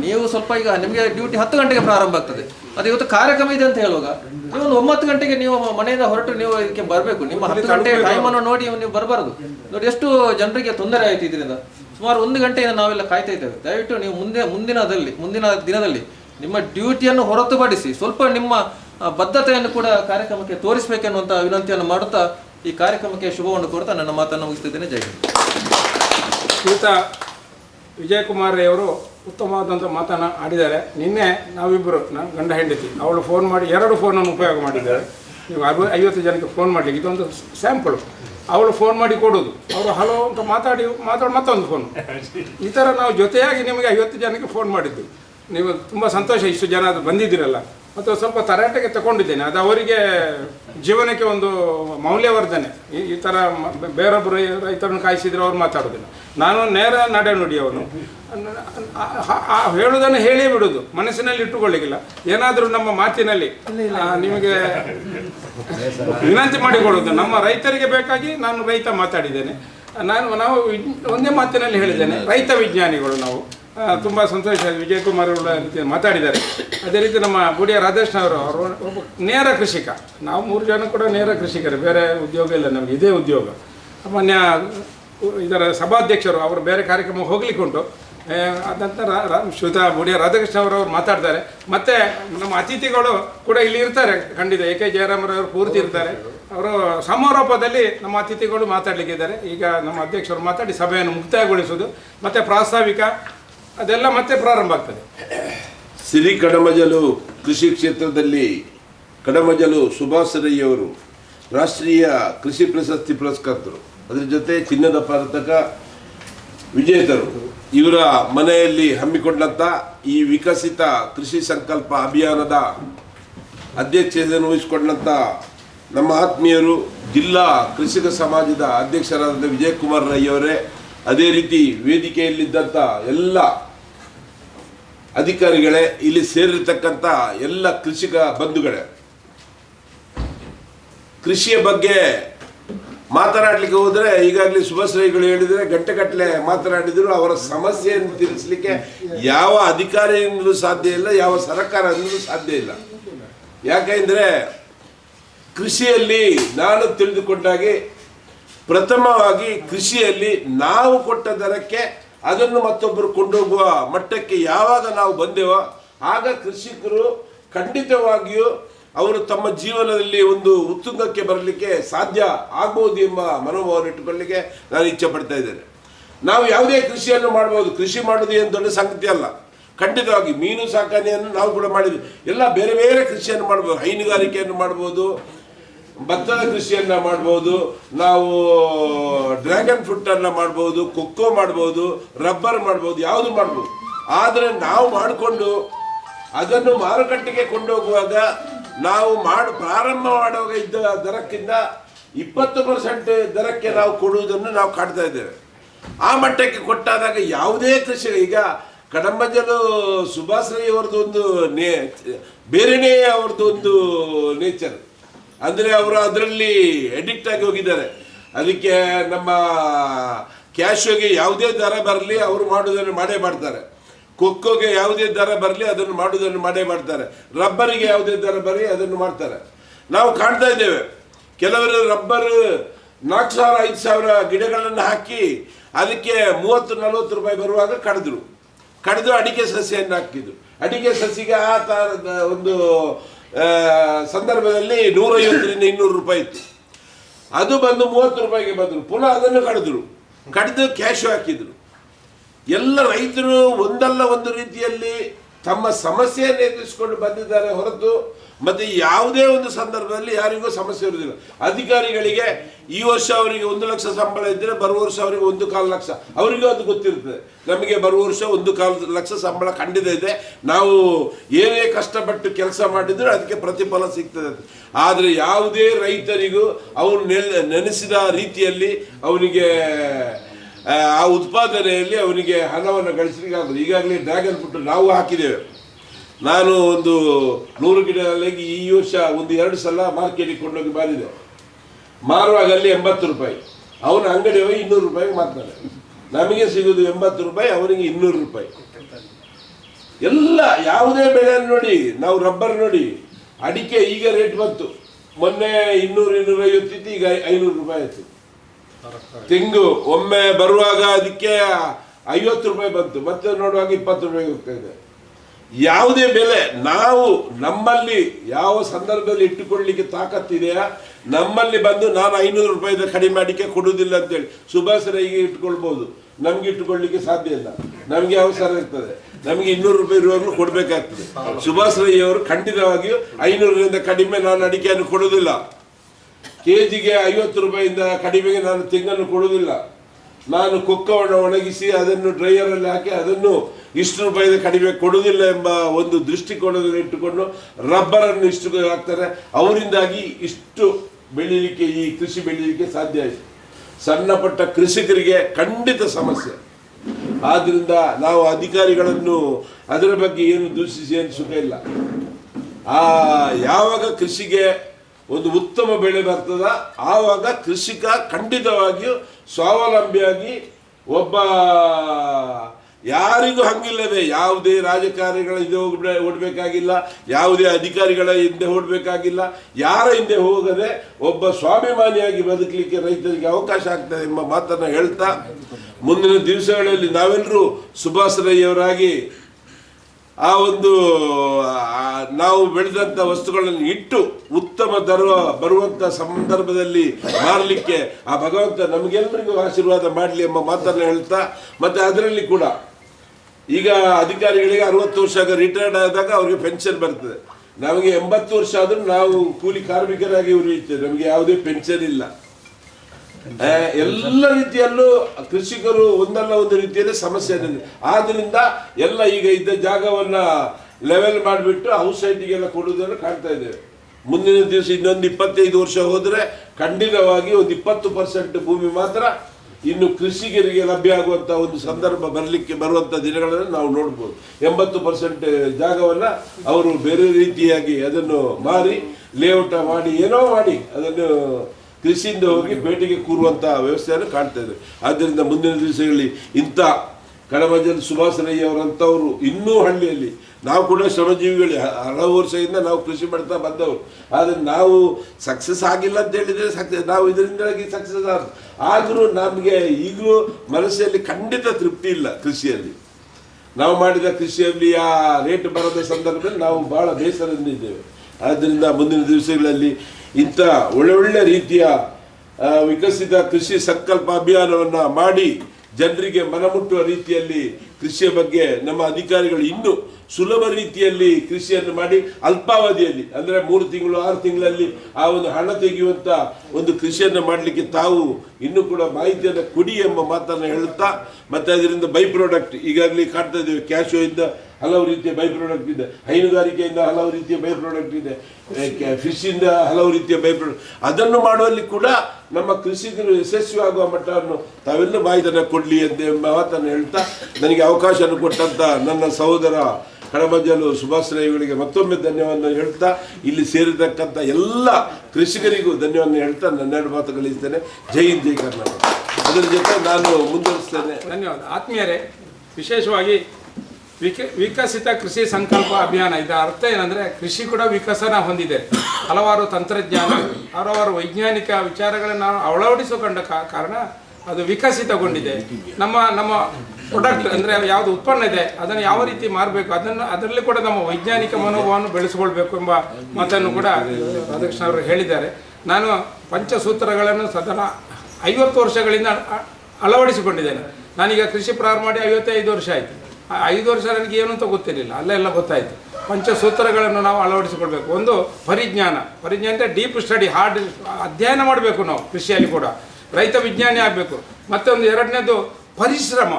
ನೀವು ಸ್ವಲ್ಪ ಈಗ ನಿಮಗೆ ಡ್ಯೂಟಿ ಹತ್ತು ಗಂಟೆಗೆ ಪ್ರಾರಂಭ ಆಗ್ತದೆ. ಅದು ಇವತ್ತು ಕಾರ್ಯಕ್ರಮ ಇದೆ ಅಂತ ಹೇಳುವಾಗ ನೀವು ಒಂದು ಒಂಬತ್ತು ಗಂಟೆಗೆ ನೀವು ಮನೆಯಿಂದ ಹೊರಟು ನೀವು ಇದಕ್ಕೆ ಬರಬೇಕು. ನಿಮ್ಮ ಹತ್ತು ಗಂಟೆ ಟೈಮನ್ನು ನೋಡಿ ನೀವು ಬರಬಾರದು. ನೋಡಿ ಎಷ್ಟು ಜನರಿಗೆ ತೊಂದರೆ ಆಯ್ತು ಇದರಿಂದ. ಸುಮಾರು ಒಂದು ಗಂಟೆಯಿಂದ ನಾವೆಲ್ಲ ಕಾಯ್ತಾ ಇದ್ದೇವೆ. ದಯವಿಟ್ಟು ನೀವು ಮುಂದೆ ಮುಂದಿನದಲ್ಲಿ ಮುಂದಿನ ದಿನದಲ್ಲಿ ನಿಮ್ಮ ಡ್ಯೂಟಿಯನ್ನು ಹೊರತುಪಡಿಸಿ ಸ್ವಲ್ಪ ನಿಮ್ಮ ಬದ್ಧತೆಯನ್ನು ಕೂಡ ಕಾರ್ಯಕ್ರಮಕ್ಕೆ ತೋರಿಸಬೇಕೆನ್ನುವಂಥ ವಿನಂತಿಯನ್ನು ಮಾಡುತ್ತಾ ಈ ಕಾರ್ಯಕ್ರಮಕ್ಕೆ ಶುಭವನ್ನು ಕೋರ್ತಾ ನನ್ನ ಮಾತನ್ನು ಮುಗಿಸ್ತಿದ್ದೇನೆ. ಜೈ ಶ್ರೀಯುತ ವಿಜಯಕುಮಾರ್ ಅವರು ಉತ್ತಮವಾದಂಥ ಮಾತನ್ನು ಆಡಿದ್ದಾರೆ. ನಿನ್ನೆ ನಾವಿಬ್ಬರು ನಾನು ಗಂಡ ಹೆಂಡತಿ, ಅವಳು ಫೋನ್ ಮಾಡಿ ಎರಡು ಫೋನನ್ನು ಉಪಯೋಗ ಮಾಡಿದ್ದಾರೆ. ನೀವು ಅರ್ವ ಐವತ್ತು ಜನಕ್ಕೆ ಫೋನ್ ಮಾಡಲಿಕ್ಕೆ, ಇದೊಂದು ಸ್ಯಾಂಪಲ್ ಅವಳು ಫೋನ್ ಮಾಡಿ ಕೊಡೋದು ಅವರು ಹಲೋ ಅಂತ ಮಾತಾಡಿ ಮಾತಾಡಿ ಮತ್ತೊಂದು ಫೋನ್ ಈ ಥರ ನಾವು ಜೊತೆಯಾಗಿ ನಿಮಗೆ ಐವತ್ತು ಜನಕ್ಕೆ ಫೋನ್ ಮಾಡಿದ್ದು. ನೀವು ತುಂಬ ಸಂತೋಷ, ಇಷ್ಟು ಜನ ಅದು ಬಂದಿದ್ದೀರಲ್ಲ. ಮತ್ತು ಸ್ವಲ್ಪ ತರಾಟೆಗೆ ತಗೊಂಡಿದ್ದೇನೆ. ಅದು ಅವರಿಗೆ ಜೀವನಕ್ಕೆ ಒಂದು ಮೌಲ್ಯವರ್ಧನೆ. ಈ ಈ ಥರ ಬೇರೊಬ್ಬರು ರೈತರನ್ನು ಕಾಯಿಸಿದ್ರೆ ಅವ್ರು ಮಾತಾಡೋದಿಲ್ಲ ನಾನು ನೇರ ನಡೆ ನುಡಿ ಅವನು ಹೇಳುವುದನ್ನು ಹೇಳೇ ಬಿಡುದು. ಮನಸ್ಸಿನಲ್ಲಿ ಇಟ್ಟುಕೊಳ್ಳಿಕ್ಕಿಲ್ಲ. ಏನಾದರೂ ನಮ್ಮ ಮಾತಿನಲ್ಲಿ ನಿಮಗೆ ವಿನಂತಿ ಮಾಡಿಕೊಳ್ಳುವುದು. ನಮ್ಮ ರೈತರಿಗೆ ಬೇಕಾಗಿ ನಾನು ರೈತ ಮಾತಾಡಿದ್ದೇನೆ. ನಾನು ನಾವು ಒಂದೇ ಮಾತಿನಲ್ಲಿ ಹೇಳಿದ್ದೇನೆ. ರೈತ ವಿಜ್ಞಾನಿಗಳು ನಾವು. ತುಂಬ ಸಂತೋಷ. ವಿಜಯಕುಮಾರ್ ಅವರ ರೀತಿ ಮಾತಾಡಿದ್ದಾರೆ. ಅದೇ ರೀತಿ ನಮ್ಮ ಬುಡಿಯ ರಾಧೇಶ್ನ ಅವರು ಅವರು ಒಬ್ಬ ನೇರ ಕೃಷಿಕ. ನಾವು ಮೂರು ಜನ ಕೂಡ ನೇರ ಕೃಷಿಕರು. ಬೇರೆ ಉದ್ಯೋಗ ಇಲ್ಲ ನಮಗೆ, ಇದೇ ಉದ್ಯೋಗ. ಮಾನ್ಯ ಇದರ ಸಭಾಧ್ಯಕ್ಷರು, ಅವರು ಬೇರೆ ಕಾರ್ಯಕ್ರಮ ಹೋಗ್ಲಿಕ್ಕೆ ಉಂಟು. ಅದಂತರ ಶ್ವೇತಾ ಬುಡಿಯ ರಾಧಾಕೃಷ್ಣ ಅವರು, ಅವ್ರು ಮಾತಾಡ್ತಾರೆ. ಮತ್ತೆ ನಮ್ಮ ಅತಿಥಿಗಳು ಕೂಡ ಇಲ್ಲಿ ಇರ್ತಾರೆ, ಖಂಡಿತ. ಎ ಕೆ ಜಯರಾಮರವರು ಪೂರ್ತಿ ಇರ್ತಾರೆ. ಅವರು ಸಮಾರೋಪದಲ್ಲಿ ನಮ್ಮ ಅತಿಥಿಗಳು ಮಾತಾಡಲಿಕ್ಕಿದ್ದಾರೆ. ಈಗ ನಮ್ಮ ಅಧ್ಯಕ್ಷರು ಮಾತಾಡಿ ಸಭೆಯನ್ನು ಮುಕ್ತಾಯಗೊಳಿಸೋದು ಮತ್ತೆ ಪ್ರಾಸ್ತಾವಿಕ ಅದೆಲ್ಲ ಮತ್ತೆ ಪ್ರಾರಂಭ ಆಗ್ತದೆ. ಸಿರಿ ಕಡಮಜಲು ಕೃಷಿ ಕ್ಷೇತ್ರದಲ್ಲಿ ಕಡಮಜಲು ಸುಭಾಷ್ ರೈಯವರು ರಾಷ್ಟ್ರೀಯ ಕೃಷಿ ಪ್ರಶಸ್ತಿ ಪುರಸ್ಕರ್ತರು. ಅದರ ಜೊತೆ ಚಿನ್ನದ ಪದಕ ವಿಜೇತರು. ಇವರ ಮನೆಯಲ್ಲಿ ಹಮ್ಮಿಕೊಂಡಂಥ ಈ ವಿಕಸಿತ ಕೃಷಿ ಸಂಕಲ್ಪ ಅಭಿಯಾನದ ಅಧ್ಯಕ್ಷತೆಯನ್ನು ವಹಿಸಿಕೊಂಡಂಥ ನಮ್ಮ ಆತ್ಮೀಯರು ಜಿಲ್ಲಾ ಕೃಷಿಕ ಸಮಾಜದ ಅಧ್ಯಕ್ಷರಾದ ವಿಜಯಕುಮಾರ್ ರೈ ಅವರೇ ಅದೇ ರೀತಿ ವೇದಿಕೆಯಲ್ಲಿದ್ದಂಥ ಎಲ್ಲ ಅಧಿಕಾರಿಗಳೇ ಇಲ್ಲಿ ಸೇರಿರ್ತಕ್ಕಂಥ ಎಲ್ಲ ಕೃಷಿಕ ಬಂಧುಗಳೇ. ಕೃಷಿಯ ಬಗ್ಗೆ ಮಾತನಾಡಲಿಕ್ಕೆ ಹೋದರೆ ಈಗಾಗಲೇ ಶುಭಶ್ರೀಗಳು ಹೇಳಿದರೆ ಗಂಟೆಗಟ್ಟಲೆ ಮಾತನಾಡಿದ್ರು, ಅವರ ಸಮಸ್ಯೆಯನ್ನು ತಿಳಿಸಲಿಕ್ಕೆ ಯಾವ ಅಧಿಕಾರಿಯಿಂದಲೂ ಸಾಧ್ಯ ಇಲ್ಲ, ಯಾವ ಸರ್ಕಾರದಿಂದಲೂ ಸಾಧ್ಯ ಇಲ್ಲ. ಯಾಕೆಂದರೆ ಕೃಷಿಯಲ್ಲಿ ನಾನು ತಿಳಿದುಕೊಂಡಾಗೆ ಪ್ರಥಮವಾಗಿ ಕೃಷಿಯಲ್ಲಿ ನಾವು ಕೊಟ್ಟ ದರಕ್ಕೆ ಅದನ್ನು ಮತ್ತೊಬ್ಬರು ಕೊಂಡೋಗುವ ಮಟ್ಟಕ್ಕೆ ಯಾವಾಗ ನಾವು ಬಂದೆವೋ ಆಗ ಕೃಷಿಕರು ಖಂಡಿತವಾಗಿಯೂ ಅವರು ತಮ್ಮ ಜೀವನದಲ್ಲಿ ಒಂದು ಉತ್ತುಂಗಕ್ಕೆ ಬರಲಿಕ್ಕೆ ಸಾಧ್ಯ ಆಗ್ಬೋದು ಎಂಬ ಮನೋಭಾವನ ಇಟ್ಟುಕೊಳ್ಳಿಕ್ಕೆ ನಾನು ಇಚ್ಛೆ ಪಡ್ತಾ ಇದ್ದೇನೆ. ನಾವು ಯಾವುದೇ ಕೃಷಿಯನ್ನು ಮಾಡ್ಬೋದು, ಕೃಷಿ ಮಾಡೋದು ಏನು ದೊಡ್ಡ ಸಂಗತಿ ಅಲ್ಲ. ಖಂಡಿತವಾಗಿ ಮೀನು ಸಾಕಣೆಯನ್ನು ನಾವು ಕೂಡ ಮಾಡಿದ್ವಿ. ಎಲ್ಲ ಬೇರೆ ಬೇರೆ ಕೃಷಿಯನ್ನು ಮಾಡ್ಬೋದು, ಹೈನುಗಾರಿಕೆಯನ್ನು ಮಾಡ್ಬೋದು ಭತ್ತದ ಕೃಷಿಯನ್ನ ಮಾಡ್ಬೋದು, ನಾವು ಡ್ರ್ಯಾಗನ್ ಫ್ರೂಟ್ ಅನ್ನ ಮಾಡ್ಬೋದು, ಕೊಕ್ಕೋ ಮಾಡ್ಬೋದು, ರಬ್ಬರ್ ಮಾಡ್ಬೋದು, ಯಾವುದು ಮಾಡ್ಬೋದು. ಆದರೆ ನಾವು ಮಾಡಿಕೊಂಡು ಅದನ್ನು ಮಾರುಕಟ್ಟೆಗೆ ಕೊಂಡೋಗುವಾಗ ನಾವು ಮಾಡಿ, ಪ್ರಾರಂಭ ಮಾಡುವಾಗ ಇದ್ದ ದರಕ್ಕಿಂತ ಇಪ್ಪತ್ತು ಪರ್ಸೆಂಟ್ ದರಕ್ಕೆ ನಾವು ಕೊಡುವುದನ್ನು ನಾವು ಕಾಡ್ತಾ ಇದ್ದೇವೆ. ಆ ಮಟ್ಟಕ್ಕೆ ಕೊಟ್ಟಾದಾಗ ಯಾವುದೇ ಕೃಷಿ, ಈಗ ಕಡಂಬಜಲು ಸುಭಾಷ್ ರೈ ಅವ್ರದ್ದು ಒಂದು ನೇ, ಬೇರೆನೇ ಅವ್ರದ್ದು ಒಂದು ನೇಚರ್. ಅಂದರೆ ಅವರು ಅದರಲ್ಲಿ ಎಡಿಕ್ಟ್ ಆಗಿ ಹೋಗಿದ್ದಾರೆ. ಅದಕ್ಕೆ ನಮ್ಮ ಕ್ಯಾಶೋಗೆ ಯಾವುದೇ ದರ ಬರಲಿ ಅವರು ಮಾಡೋದನ್ನು ಮಾಡೇ ಮಾಡ್ತಾರೆ. ಕೊಕ್ಕೋಗೆ ಯಾವುದೇ ದರ ಬರಲಿ ಅದನ್ನು ಮಾಡೋದನ್ನು ಮಾಡೇ ಮಾಡ್ತಾರೆ. ರಬ್ಬರಿಗೆ ಯಾವುದೇ ದರ ಬರಲಿ ಅದನ್ನು ಮಾಡ್ತಾರೆ. ನಾವು ಕಾಣ್ತಾ ಇದ್ದೇವೆ. ಕೆಲವರು ರಬ್ಬರ್ ನಾಲ್ಕು ಸಾವಿರ, ಐದು ಸಾವಿರ ಗಿಡಗಳನ್ನು ಹಾಕಿ ಅದಕ್ಕೆ ಮೂವತ್ತು, ನಲವತ್ತು ರೂಪಾಯಿ ಬರುವಾಗ ಕಡಿದ್ರು. ಕಡಿದು ಅಡಿಕೆ ಸಸಿಯನ್ನು ಹಾಕಿದ್ರು ಅಡಿಕೆ ಸಸಿಗೆ ಆ ಥರದ ಒಂದು ಸಂದರ್ಭದಲ್ಲಿ ನೂರೈವತ್ತರಿಂದ ಇನ್ನೂರು ರೂಪಾಯಿ ಇತ್ತು. ಅದು ಬಂದು ಮೂವತ್ತು ರೂಪಾಯಿಗೆ ಬಂದರು. ಪುನಃ ಅದನ್ನು ಕಡಿದ್ರು. ಕಡಿದು ಕ್ಯಾಶು ಹಾಕಿದ್ರು. ಎಲ್ಲ ರೈತರು ಒಂದಲ್ಲ ಒಂದು ರೀತಿಯಲ್ಲಿ ತಮ್ಮ ಸಮಸ್ಯೆಯನ್ನು ಎದುರಿಸಿಕೊಂಡು ಬಂದಿದ್ದಾರೆ ಹೊರತು ಮತ್ತೆ ಯಾವುದೇ ಒಂದು ಸಂದರ್ಭದಲ್ಲಿ ಯಾರಿಗೂ ಸಮಸ್ಯೆ ಇರುವುದಿಲ್ಲ. ಅಧಿಕಾರಿಗಳಿಗೆ ಈ ವರ್ಷ ಅವರಿಗೆ ಒಂದು ಲಕ್ಷ ಸಂಬಳ ಇದ್ದರೆ ಬರುವ ವರ್ಷ ಅವರಿಗೆ ಒಂದು ಕಾಲು ಲಕ್ಷ. ಅವರಿಗೂ ಅದು ಗೊತ್ತಿರ್ತದೆ ನಮಗೆ ಬರುವ ವರ್ಷ ಒಂದು ಕಾಲು ಲಕ್ಷ ಸಂಬಳ ಖಂಡಿತ ಇದೆ. ನಾವು ಏನೇ ಕಷ್ಟಪಟ್ಟು ಕೆಲಸ ಮಾಡಿದ್ರು ಅದಕ್ಕೆ ಪ್ರತಿಫಲ ಸಿಗ್ತದೆ. ಆದರೆ ಯಾವುದೇ ರೈತರಿಗೂ ಅವನು ನೆಲ್ ನೆನೆಸಿದ ರೀತಿಯಲ್ಲಿ ಅವನಿಗೆ ಆ, ಉತ್ಪಾದನೆಯಲ್ಲಿ ಅವನಿಗೆ ಹಣವನ್ನು ಗಳಿಸಲಿಕ್ಕೆ ಆಗೋದು ಈಗಾಗಲೇ ಡ್ರ್ಯಾಗನ್ ಫ್ರೂಟ್ ನಾವು ಹಾಕಿದ್ದೇವೆ. ನಾನು ಒಂದು ನೂರು ಗಿಡಗಳಿಗೆ ಈ ವರ್ಷ ಒಂದು ಎರಡು ಸಲ ಮಾರ್ಕೆಟಿಗೆ ಕೊಂಡೋಗಿ ಮಾರಿದೆ. ಮಾರುವಾಗ ಅಲ್ಲಿ ಎಂಬತ್ತು ರೂಪಾಯಿ. ಅವನ ಹೋಗಿ ಇನ್ನೂರು ರೂಪಾಯಿಗೆ ಮಾರ್ತಾನೆ. ನಮಗೆ ಸಿಗೋದು ಎಂಬತ್ತು ರೂಪಾಯಿ ಅವನಿಗೆ ಇನ್ನೂರು ರೂಪಾಯಿ. ಎಲ್ಲ ಯಾವುದೇ ಬೆಳೆ ನೋಡಿ ನಾವು ರಬ್ಬರ್ ನೋಡಿ ಅಡಿಕೆ ಈಗ ರೇಟ್ ಬಂತು. ಮೊನ್ನೆ ಇನ್ನೂರು ಇನ್ನೂರೈವತ್ತಿತ್ತು ಈಗ ಐನೂರು ರೂಪಾಯಿ ಆಯ್ತು. ತೆಂಗು ಒಮ್ಮೆ ಬರುವಾಗ ಅದಕ್ಕೆ ಐವತ್ತು ರೂಪಾಯಿ ಬಂತು, ಮತ್ತೆ ನೋಡುವಾಗ ಇಪ್ಪತ್ತು ರೂಪಾಯಿ ಹೋಗ್ತಾ ಇದೆ. ಯಾವುದೇ ಬೆಲೆ, ನಾವು ನಮ್ಮಲ್ಲಿ ಯಾವ ಸಂದರ್ಭದಲ್ಲಿ ಇಟ್ಟುಕೊಳ್ಳಿಕ್ಕೆ ತಾಕತ್ತಿದೆಯಾ ನಮ್ಮಲ್ಲಿ ಬಂದು ನಾನು ಐನೂರು ರೂಪಾಯಿ ಕಡಿಮೆ ಅಡಿಕೆ ಕೊಡುವುದಿಲ್ಲ ಅಂತೇಳಿ ಸುಭಾಷ್ ರೈಗೆ ಇಟ್ಕೊಳ್ಬೋದು ನಮ್ಗೆ ಇಟ್ಟುಕೊಳ್ಳಿಕ್ಕೆ ಸಾಧ್ಯ ಇಲ್ಲ. ನಮಗೆ ಅವಸರ ಇರ್ತದೆ. ನಮಗೆ ಇನ್ನೂರು ರೂಪಾಯಿ ಇರುವಾಗಲೂ ಕೊಡಬೇಕಾಗ್ತದೆ. ಸುಭಾಷ್ ರೈ ಅವರು ಖಂಡಿತವಾಗಿಯೂ ಐನೂರರಿಂದ ಕಡಿಮೆ ನಾನು ಅಡಿಕೆಯನ್ನು ಕೊಡುವುದಿಲ್ಲ. ಕೆಜಿಗೆ ಐವತ್ತು ರೂಪಾಯಿಂದ ಕಡಿಮೆಗೆ ನಾನು ತೆಂಗನ್ನು ಕೊಡುವುದಿಲ್ಲ. ನಾನು ಕೊಕ್ಕವನ್ನು ಒಣಗಿಸಿ ಅದನ್ನು ಡ್ರೈಯರಲ್ಲಿ ಹಾಕಿ ಅದನ್ನು ಇಷ್ಟು ರೂಪಾಯಿದ ಕಡಿಮೆ ಕೊಡುವುದಿಲ್ಲ ಎಂಬ ಒಂದು ದೃಷ್ಟಿಕೋನದಲ್ಲಿ ಇಟ್ಟುಕೊಂಡು ರಬ್ಬರನ್ನು ಇಷ್ಟು ಹಾಕ್ತಾರೆ. ಅವರಿಂದಾಗಿ ಇಷ್ಟು ಬೆಳೀಲಿಕ್ಕೆ ಈ ಕೃಷಿ ಬೆಳೀಲಿಕ್ಕೆ ಸಾಧ್ಯ ಆಯಿತು. ಸಣ್ಣ ಪಟ್ಟ ಕೃಷಿಕರಿಗೆ ಖಂಡಿತ ಸಮಸ್ಯೆ. ಆದ್ದರಿಂದ ನಾವು ಅಧಿಕಾರಿಗಳನ್ನು ಅದರ ಬಗ್ಗೆ ಏನು ದೂಷಿಸಿ ಏನು ಸುಖ ಇಲ್ಲ. ಆ, ಯಾವಾಗ ಕೃಷಿಗೆ ಒಂದು ಉತ್ತಮ ಬೆಳೆ ಬರ್ತದ. ಆವಾಗ ಕೃಷಿಕ ಖಂಡಿತವಾಗಿಯೂ ಸ್ವಾವಲಂಬಿಯಾಗಿ ಒಬ್ಬ ಯಾರಿಗೂ ಹಂಗಿಲ್ಲದೆ ಯಾವುದೇ ರಾಜಕಾರಣಿಗಳ ಹಿಂದೆ ಹೋಗ್ಬೇ ಓಡಬೇಕಾಗಿಲ್ಲ, ಯಾವುದೇ ಅಧಿಕಾರಿಗಳ ಹಿಂದೆ ಓಡಬೇಕಾಗಿಲ್ಲ, ಯಾರ ಹಿಂದೆ ಹೋಗದೆ ಒಬ್ಬ ಸ್ವಾಭಿಮಾನಿಯಾಗಿ ಬದುಕಲಿಕ್ಕೆ ರೈತರಿಗೆ ಅವಕಾಶ ಆಗ್ತದೆ ಎಂಬ ಮಾತನ್ನು ಹೇಳ್ತಾ, ಮುಂದಿನ ದಿವಸಗಳಲ್ಲಿ ನಾವೆಲ್ಲರೂ ಸುಭಾಷ್ ರೈ ಆ ಒಂದು ನಾವು ಬೆಳೆದಂಥ ವಸ್ತುಗಳನ್ನು ಇಟ್ಟು ಉತ್ತಮ ದರ ಬರುವಂಥ ಸಂದರ್ಭದಲ್ಲಿ ಮಾರಲಿಕ್ಕೆ ಆ ಭಗವಂತ ನಮಗೆಲ್ಲರಿಗೂ ಆಶೀರ್ವಾದ ಮಾಡಲಿ ಎಂಬ ಮಾತನ್ನು ಹೇಳ್ತಾ, ಮತ್ತೆ ಅದರಲ್ಲಿ ಕೂಡ ಈಗ ಅಧಿಕಾರಿಗಳಿಗೆ ಅರವತ್ತು ವರ್ಷ ಆಗ ರಿಟೈರ್ಡ್ ಆದಾಗ ಅವ್ರಿಗೆ ಪೆನ್ಷನ್ ಬರ್ತದೆ. ನಮಗೆ ಎಂಬತ್ತು ವರ್ಷ ಆದರೂ ನಾವು ಕೂಲಿ ಕಾರ್ಮಿಕರಾಗಿ ಉಳಿಯುತ್ತೇವೆ. ನಮಗೆ ಯಾವುದೇ ಪೆನ್ಷನ್ ಇಲ್ಲ. ಎಲ್ಲ ರೀತಿಯಲ್ಲೂ ಕೃಷಿಕರು ಒಂದಲ್ಲ ಒಂದು ರೀತಿಯಲ್ಲಿ ಸಮಸ್ಯೆ ಆದ್ರಿಂದ ಎಲ್ಲ ಈಗ ಇದ್ದ ಜಾಗವನ್ನ ಲೆವೆಲ್ ಮಾಡಿಬಿಟ್ಟು ಹೌಸ್ ಸೈಟಿಗೆಲ್ಲ ಕೊಡುವುದನ್ನು ಕಾಣ್ತಾ ಇದ್ದೇವೆ ಮುಂದಿನ ದಿವಸ ಇನ್ನೊಂದು ಇಪ್ಪತ್ತೈದು ವರ್ಷ ಹೋದರೆ ಖಂಡಿತವಾಗಿ ಒಂದು ಇಪ್ಪತ್ತು ಪರ್ಸೆಂಟ್ ಭೂಮಿ ಮಾತ್ರ ಇನ್ನು ಕೃಷಿಕರಿಗೆ ಲಭ್ಯ ಆಗುವಂತ ಒಂದು ಸಂದರ್ಭ ಬರಲಿಕ್ಕೆ ಬರುವಂತ ದಿನಗಳನ್ನು ನಾವು ನೋಡ್ಬೋದು. ಎಂಬತ್ತು ಪರ್ಸೆಂಟ್ ಜಾಗವನ್ನ ಅವರು ಬೇರೆ ರೀತಿಯಾಗಿ ಅದನ್ನು ಮಾರಿ ಲೇಔಟ ಮಾಡಿ, ಏನೋ ಮಾಡಿ ಅದನ್ನು ಕೃಷಿಯಿಂದ ಹೋಗಿ ಪೇಟೆಗೆ ಕೂರುವಂತ ವ್ಯವಸ್ಥೆಯನ್ನು ಕಾಣ್ತಾ ಇದೆ. ಆದ್ದರಿಂದ ಮುಂದಿನ ದಿವಸಗಳಲ್ಲಿ ಇಂಥ ಕಡಮಜಲ್ ಸುಭಾಷ್ ರೈ ಇನ್ನೂ ಹಳ್ಳಿಯಲ್ಲಿ ನಾವು ಕೂಡ ಶ್ರಮಜೀವಿಗಳು. ಹಲವು ವರ್ಷದಿಂದ ನಾವು ಕೃಷಿ ಮಾಡ್ತಾ ಬಂದವರು. ಆದರೆ ನಾವು ಸಕ್ಸಸ್ ಆಗಿಲ್ಲ ಅಂತ ಹೇಳಿದರೆ ಸಕ್ಸಸ್, ನಾವು ಇದರಿಂದಾಗಿ ಸಕ್ಸಸ್ ಆದ. ಆದರೂ ನಮಗೆ ಈಗಲೂ ಮನಸ್ಸಲ್ಲಿ ಖಂಡಿತ ತೃಪ್ತಿ ಇಲ್ಲ ಕೃಷಿಯಲ್ಲಿ. ನಾವು ಮಾಡಿದ ಕೃಷಿಯಲ್ಲಿ ಆ ರೇಟ್ ಬರದ ಸಂದರ್ಭದಲ್ಲಿ ನಾವು ಭಾಳ ಬೇಸರದಿಂದ ಇದ್ದೇವೆ. ಆದ್ದರಿಂದ ಮುಂದಿನ ದಿವಸಗಳಲ್ಲಿ ಇಂಥ ಒಳ್ಳೊಳ್ಳೆ ರೀತಿಯ ವಿಕಸಿತ ಕೃಷಿ ಸಂಕಲ್ಪ ಅಭಿಯಾನವನ್ನು ಮಾಡಿ ಜನರಿಗೆ ಮನಮುಟ್ಟುವ ರೀತಿಯಲ್ಲಿ ಕೃಷಿಯ ಬಗ್ಗೆ ನಮ್ಮ ಅಧಿಕಾರಿಗಳು ಇನ್ನೂ ಸುಲಭ ರೀತಿಯಲ್ಲಿ ಕೃಷಿಯನ್ನು ಮಾಡಿ ಅಲ್ಪಾವಧಿಯಲ್ಲಿ, ಅಂದರೆ ಮೂರು ತಿಂಗಳು, ಆರು ತಿಂಗಳಲ್ಲಿ ಆ ಒಂದು ಹಣ ತೆಗೆಯುವಂಥ ಒಂದು ಕೃಷಿಯನ್ನು ಮಾಡಲಿಕ್ಕೆ ತಾವು ಇನ್ನೂ ಕೂಡ ಮಾಹಿತಿಯನ್ನು ಕೊಡಿ ಎಂಬ ಮಾತನ್ನು ಹೇಳುತ್ತಾ, ಮತ್ತೆ ಅದರಿಂದ ಬೈ ಪ್ರಾಡಕ್ಟ್ ಈಗಾಗಲೇ ಕಾಣ್ತಾ ಇದ್ದೇವೆ ಕ್ಯಾಶೋ ಇಂದ ಹಲವು ರೀತಿಯ ಬೈ ಪ್ರಾಡಕ್ಟ್ ಇದೆ, ಹೈನುಗಾರಿಕೆಯಿಂದ ಹಲವು ರೀತಿಯ ಬೈ ಪ್ರಾಡಕ್ಟ್ ಇದೆ ಫಿಶಿಂದ ಹಲವು ರೀತಿಯ ಬೈ ಪ್ರಾಡಕ್ಟ್ ಅದನ್ನು ಮಾಡುವಲ್ಲಿ ಕೂಡ ನಮ್ಮ ಕೃಷಿಕರು ಯಶಸ್ವಿ ಆಗುವ ಮಟ್ಟವನ್ನು ತಾವೆಲ್ಲ ಮಾಹಿತಿಯನ್ನು ಕೊಡಲಿ ಅಂತ ಎಂಬ ಮಾತನ್ನು ಹೇಳ್ತಾ, ನನಗೆ ಅವಕಾಶವನ್ನು ಕೊಟ್ಟಂತ ನನ್ನ ಸಹೋದರ ಕಡಮಜಲು ಸುಭಾಷ್ ರೈಗಳಿಗೆ ಮತ್ತೊಮ್ಮೆ ಧನ್ಯವಾದ ಹೇಳ್ತಾ, ಇಲ್ಲಿ ಸೇರಿರ್ತಕ್ಕಂಥ ಎಲ್ಲ ಕೃಷಿಕರಿಗೂ ಧನ್ಯವಾದ ಹೇಳ್ತಾ ನನ್ನೆರಡು ಮಾತು ಕಲಿಸ್ತೇನೆ ಜೈ ಹಿಂದ್, ಜೈ ಕರ್ನಾಟಕ. ಅದರ ಜೊತೆ ನಾನು ಮುಂದುವರಿಸ್ತೇನೆ. ಧನ್ಯವಾದ. ಆತ್ಮೀಯರೇ, ವಿಶೇಷವಾಗಿ ವಿಕ, ವಿಕಸಿತ ಕೃಷಿ ಸಂಕಲ್ಪ ಅಭಿಯಾನ, ಇದರ ಅರ್ಥ ಏನಂದರೆ ಕೃಷಿ ಕೂಡ ವಿಕಸನ ಹೊಂದಿದೆ. ಹಲವಾರು ತಂತ್ರಜ್ಞಾನ, ಹಲವಾರು ವೈಜ್ಞಾನಿಕ ವಿಚಾರಗಳನ್ನು ಅಳವಡಿಸಿಕೊಂಡ ಕಾರಣ ಅದು ವಿಕಸಿತಗೊಂಡಿದೆ. ನಮ್ಮ ನಮ್ಮ ಪ್ರಾಡಕ್ಟ್ ಅಂದರೆ ಯಾವುದು ಉತ್ಪನ್ನ ಇದೆ, ಅದನ್ನು ಯಾವ ರೀತಿ ಮಾರಬೇಕು, ಅದನ್ನು, ಅದರಲ್ಲಿ ಕೂಡ ನಮ್ಮ ವೈಜ್ಞಾನಿಕ ಮನೋಭಾವವನ್ನು ಬೆಳೆಸ್ಕೊಳ್ಬೇಕು ಎಂಬ ಮಾತನ್ನು ಕೂಡ ರಾಧಾಕೃಷ್ಣ ಅವರು ಹೇಳಿದ್ದಾರೆ. ನಾನು ಪಂಚಸೂತ್ರಗಳನ್ನು ಸದನ ಐವತ್ತು ವರ್ಷಗಳಿಂದ ಅಳವಡಿಸಿಕೊಂಡಿದ್ದೇನೆ. ನಾನೀಗ ಕೃಷಿ ಪ್ರಾರಂಭ ಮಾಡಿ ಐವತ್ತೈದು ವರ್ಷ ಆಯಿತು. ಐದು ವರ್ಷ ನನಗೆ ಏನು ಅಂತ ಗೊತ್ತಿರಲಿಲ್ಲ ಅಲ್ಲೆಲ್ಲ ಗೊತ್ತಾಯಿತು. ಪಂಚಸೂತ್ರಗಳನ್ನು ನಾವು ಅಳವಡಿಸಿಕೊಳ್ಬೇಕು. ಒಂದು ಪರಿಜ್ಞಾನ ಪರಿಜ್ಞಾನ ಅಂದರೆ ಡೀಪ್ ಸ್ಟಡಿ ಹಾರ್ಡ್ ಅಧ್ಯಯನ ಮಾಡಬೇಕು ನಾವು ಕೃಷಿಯಲ್ಲಿ ಕೂಡ. ರೈತ ವಿಜ್ಞಾನಿ ಆಗಬೇಕು. ಮತ್ತೊಂದು ಎರಡನೇದು ಪರಿಶ್ರಮ.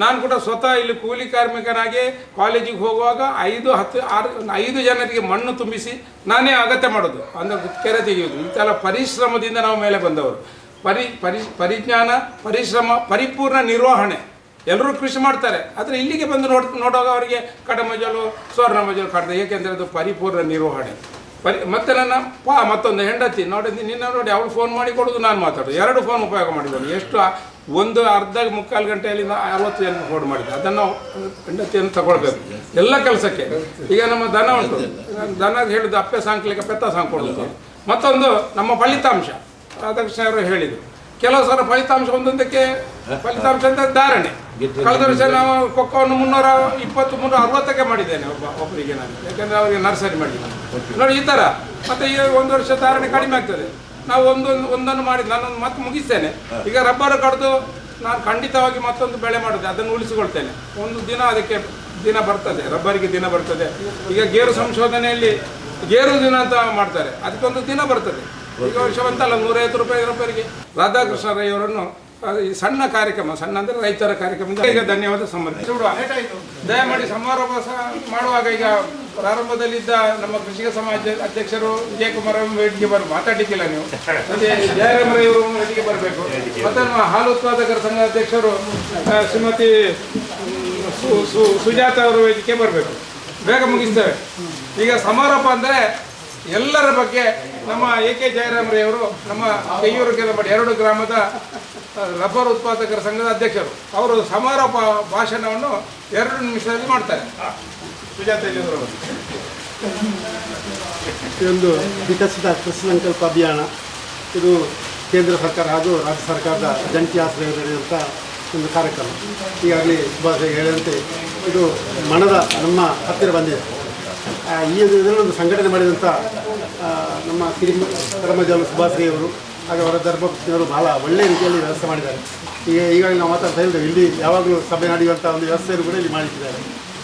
ನಾನು ಕೂಡ ಸ್ವತಃ ಇಲ್ಲಿ ಕೂಲಿ ಕಾರ್ಮಿಕನಾಗಿ ಕಾಲೇಜಿಗೆ ಹೋಗುವಾಗ ಐದು, ಹತ್ತು, ಆರು ಐದು ಜನರಿಗೆ ಮಣ್ಣು ತುಂಬಿಸಿ ನಾನೇ ಅಗತ್ಯ ಮಾಡೋದು. ಅಂದರೆ ಕೆರೆ ತೆಗೆಯೋದು ಇಂತೆಲ್ಲ ಪರಿಶ್ರಮದಿಂದ ನಾವು ಮೇಲೆ ಬಂದವರು. ಪರಿ ಪರಿ, ಪರಿಜ್ಞಾನ, ಪರಿಶ್ರಮ, ಪರಿಪೂರ್ಣ ನಿರ್ವಹಣೆ. ಎಲ್ಲರೂ ಕೃಷಿ ಮಾಡ್ತಾರೆ. ಆದರೆ ಇಲ್ಲಿಗೆ ಬಂದು ನೋಡ್, ನೋಡುವಾಗ ಅವರಿಗೆ ಕಡಮಜಲು ಸ್ವರ್ಣ ಮಜಲು ಕಾಡ್ತದೆ ಏಕೆಂದರೆ ಅದು ಪರಿಪೂರ್ಣ ನಿರ್ವಹಣೆ. ಪರಿ, ಮತ್ತೆ ನನ್ನ ಪಾ, ಮತ್ತೊಂದು ಹೆಂಡತಿ. ನೋಡಿ, ನಿನ್ನ ನೋಡಿ ಅವಳು ಫೋನ್ ಮಾಡಿ ಕೊಡೋದು ನಾನು ಮಾತಾಡೋದು ಎರಡು ಫೋನ್ ಉಪಯೋಗ ಮಾಡಿದ್ದಾನೆ. ಎಷ್ಟು ಒಂದು ಅರ್ಧ ಮುಕ್ಕಾಲು ಗಂಟೆಯಲ್ಲಿ ಅರವತ್ತು ಜನ ಹೋಡ್ ಮಾಡಿದ್ದೆ ಅದನ್ನು ಹೆಂಡತಿಯನ್ನು ತಗೊಳ್ಬೇಕು. ಎಲ್ಲ ಕೆಲಸಕ್ಕೆ. ಈಗ ನಮ್ಮ ದನ ಉಂಟು. ದನ ಹೇಳಿದ್ದು ಅಪ್ಪೆ ಸಾಂಕ್ಲಿಕ್ಕೆ ಪೆತ್ತ ಕೊಡೋದು ಮತ್ತೊಂದು ನಮ್ಮ ಫಲಿತಾಂಶ. ರಾಧಾಕೃಷ್ಣ ಅವರು ಹೇಳಿದರು. ಕೆಲವು ಸಲ ಫಲಿತಾಂಶ ಒಂದೊಂದಕ್ಕೆ ಫಲಿತಾಂಶ ಅಂತ ಧಾರಣೆ. ಕಳೆದ ವರ್ಷ ನಾವು ಕೊಕ್ಕವನ್ನು ಮುನ್ನೂರ ಇಪ್ಪತ್ತು, ಮುನ್ನೂರ ಅರವತ್ತಕ್ಕೆ ಮಾಡಿದ್ದೇನೆ ಒಬ್ಬ ಒಬ್ಬರಿಗೆ ನಾನು. ಯಾಕಂದರೆ ಅವರಿಗೆ ನರ್ಸರಿ ಮಾಡಿದ್ದೇನೆ ನೋಡಿ, ಈ ಥರ. ಮತ್ತು ಈ ಒಂದು ವರ್ಷ ಧಾರಣೆ ಕಡಿಮೆ ಆಗ್ತದೆ. ನಾವು ಒಂದೊಂದು ಒಂದನ್ನು ಮಾಡಿ ನಾನೊಂದು ಮತ್ತೆ ಮುಗಿಸ್ತೇನೆ. ಈಗ ರಬ್ಬರ್ ಕಡ್ದು ನಾನು ಖಂಡಿತವಾಗಿ ಮತ್ತೊಂದು ಬೆಳೆ ಮಾಡುತ್ತೆ ಅದನ್ನು ಉಳಿಸಿಕೊಳ್ತೇನೆ. ಒಂದು ದಿನ ಅದಕ್ಕೆ ದಿನ ಬರ್ತದೆ ರಬ್ಬರಿಗೆ ದಿನ ಬರ್ತದೆ. ಈಗ ಗೇರು ಸಂಶೋಧನೆಯಲ್ಲಿ ಗೇರು ದಿನ ಅಂತ ಮಾಡ್ತಾರೆ. ಅದಕ್ಕೊಂದು ದಿನ ಬರ್ತದೆ. ಈಗ ವರ್ಷವಂತಲ್ಲ ನೂರೈವತ್ತು ರೂಪಾಯಿ ರಬ್ಬರಿಗೆ ರಾಧಾಕೃಷ್ಣ ರೈ ಅವರನ್ನು ಈ ಸಣ್ಣ ಕಾರ್ಯಕ್ರಮ ಸಣ್ಣ ಅಂದರೆ ರೈತರ ಕಾರ್ಯಕ್ರಮದಿಂದ ಈಗ ಧನ್ಯವಾದ ಸಂಬಂಧ. ದಯಮಾಡಿ ಸಮಾರೋಪ ಸಹ ಮಾಡುವಾಗ ಈಗ ಪ್ರಾರಂಭದಲ್ಲಿದ್ದ ನಮ್ಮ ಕೃಷಿಕ ಸಮಾಜ ಅಧ್ಯಕ್ಷರು ವಿಜಯಕುಮಾರ್ ಅವರಿಗೆ ಬರ್ ಮಾತಾಡಿದ್ದಿಲ್ಲ ನೀವು. ಮತ್ತೆ ಜಯರಾಮರ ಇವರು ಬರಬೇಕು. ಮತ್ತೆ ನಮ್ಮ ಹಾಲು ಉತ್ಪಾದಕರ ಸಂಘ ಅಧ್ಯಕ್ಷರು ಶ್ರೀಮತಿ ಸುಜಾತ ಅವರು ವೇದಿಕೆ ಬರಬೇಕು. ಬೇಗ ಮುಗಿಸ್ತೇವೆ. ಈಗ ಸಮಾರೋಪ ಅಂದರೆ ಎಲ್ಲರ ಬಗ್ಗೆ ನಮ್ಮ ಎ ಕೆ ಜಯರಾಮರವರು ನಮ್ಮ ಕೈಯೂರು ಕೆರಮಡಿ ಎರಡು ಗ್ರಾಮದ ರಬ್ಬರ್ ಉತ್ಪಾದಕರ ಸಂಘದ ಅಧ್ಯಕ್ಷರು. ಅವರು ಸಮಾರೋಪ ಭಾಷಣವನ್ನು ಎರಡು ನಿಮಿಷದಲ್ಲಿ ಮಾಡ್ತಾರೆ. ಇದೊಂದು ವಿಕಸಿತ ಕೃಷಿ ಸಂಕಲ್ಪ ಅಭಿಯಾನ. ಇದು ಕೇಂದ್ರ ಸರ್ಕಾರ ಹಾಗೂ ರಾಜ್ಯ ಸರ್ಕಾರದ ಜಂಟಿ ಆಶ್ರಯ ನಡೆಯುವಂಥ ಒಂದು ಕಾರ್ಯಕ್ರಮ. ಈಗಾಗಲೇ ಸುಭಾಷ್ ಹೇಳಿದಂತೆ ಇದು ಮನದ ನಮ್ಮ ಹತ್ತಿರ ಬಂದಿದೆ. ಆ, ಇದರಲ್ಲಿ ಒಂದು ಸಂಘಟನೆ ಮಾಡಿದಂಥ ನಮ್ಮ ಕಿರಿ ಧರ್ಮಜಾಲ ಸುಭಾಶ್ರೀ ಅವರು ಹಾಗೆ ಅವರ ಧರ್ಮಪತ್ನಿಯವರು ಬಹಳ ಒಳ್ಳೆಯ ರೀತಿಯಲ್ಲಿ ವ್ಯವಸ್ಥೆ ಮಾಡಿದ್ದಾರೆ. ಈಗ ಈಗಾಗಲೇ ನಾವು ಮಾತಾಡ್ತಾ ಇದ್ದೇವೆ ಇಲ್ಲಿ ಯಾವಾಗಲೂ ಸಭೆ ನಡೆಯುವಂಥ ಒಂದು ವ್ಯವಸ್ಥೆಯನ್ನು ಕೂಡ ಇಲ್ಲಿ ಮಾಡಿಟ್ಟಿದ್ದಾರೆ.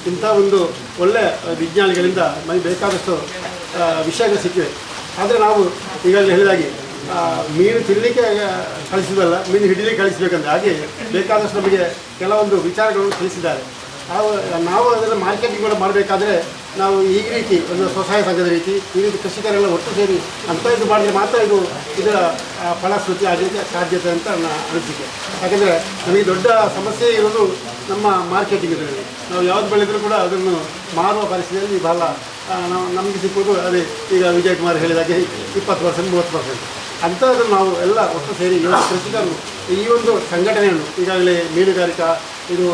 ಇಂಥ ಒಂದು ಒಳ್ಳೆಯ ವಿಜ್ಞಾನಿಗಳಿಂದ ನಮಗೆ ಬೇಕಾದಷ್ಟು ವಿಷಯಗಳು ಸಿಕ್ಕಿವೆ. ಆದರೆ ನಾವು ಈಗಾಗಲೇ ಹೇಳಿದಾಗೆ ಮೀನು ತಿನ್ನಲಿಕ್ಕೆ ಕಳಿಸಿದಲ್ಲ ಮೀನು ಹಿಡಿಲಿಕ್ಕೆ ಕಳಿಸಬೇಕಂತ ಹಾಗೆ ಬೇಕಾದಷ್ಟು ನಮಗೆ ಕೆಲವೊಂದು ವಿಚಾರಗಳನ್ನು ತಿಳಿಸಿದ್ದಾರೆ. ನಾವು ನಾವು ಅದನ್ನು ಮಾರ್ಕೆಟಿಂಗ್ ಕೂಡ ಮಾಡಬೇಕಾದ್ರೆ ನಾವು ಈ ರೀತಿ ಒಂದು ಸ್ವಸಹಾಯ ಸಂಘದ ರೀತಿ ಈ ರೀತಿ ಕೃಷಿಕರೆಲ್ಲ ಒಟ್ಟು ಸೇರಿ ಅಂತ ಇದು ಮಾಡಿದರೆ ಮಾತ್ರ ಇದು ಇದರ ಫಲಶ್ರುತಿ ಆಗಲಿಕ್ಕೆ ಸಾಧ್ಯತೆ ಅಂತ ನನ್ನ ಅನಿಸಿಕೆ. ಯಾಕೆಂದರೆ ನಮಗೆ ದೊಡ್ಡ ಸಮಸ್ಯೆ ಇರೋದು ನಮ್ಮ ಮಾರ್ಕೆಟಿಂಗ್ ಇದರಲ್ಲಿ. ನಾವು ಯಾವ್ದು ಬೆಳೆದರೂ ಕೂಡ ಅದನ್ನು ಮಾರುವ ಪರಿಸ್ಥಿತಿಯಲ್ಲಿ ಬಹಳ ನಾವು ನಮಗೆ ಸಿಕ್ಕೋದು ಅದೇ ಈಗ ವಿಜಯ್ ಕುಮಾರ್ ಹೇಳಿದಾಗೆ ಇಪ್ಪತ್ತು ಪರ್ಸೆಂಟ್, ಮೂವತ್ತು ಪರ್ಸೆಂಟ್. ಅಂಥದ್ದು ನಾವು ಎಲ್ಲ ಒಟ್ಟು ಸೇರಿ ಕೃಷಿಕರು ಈ ಒಂದು ಸಂಘಟನೆಯನ್ನು ಈಗಾಗಲೇ ಮೀನುಗಾರಿಕಾ ಇದು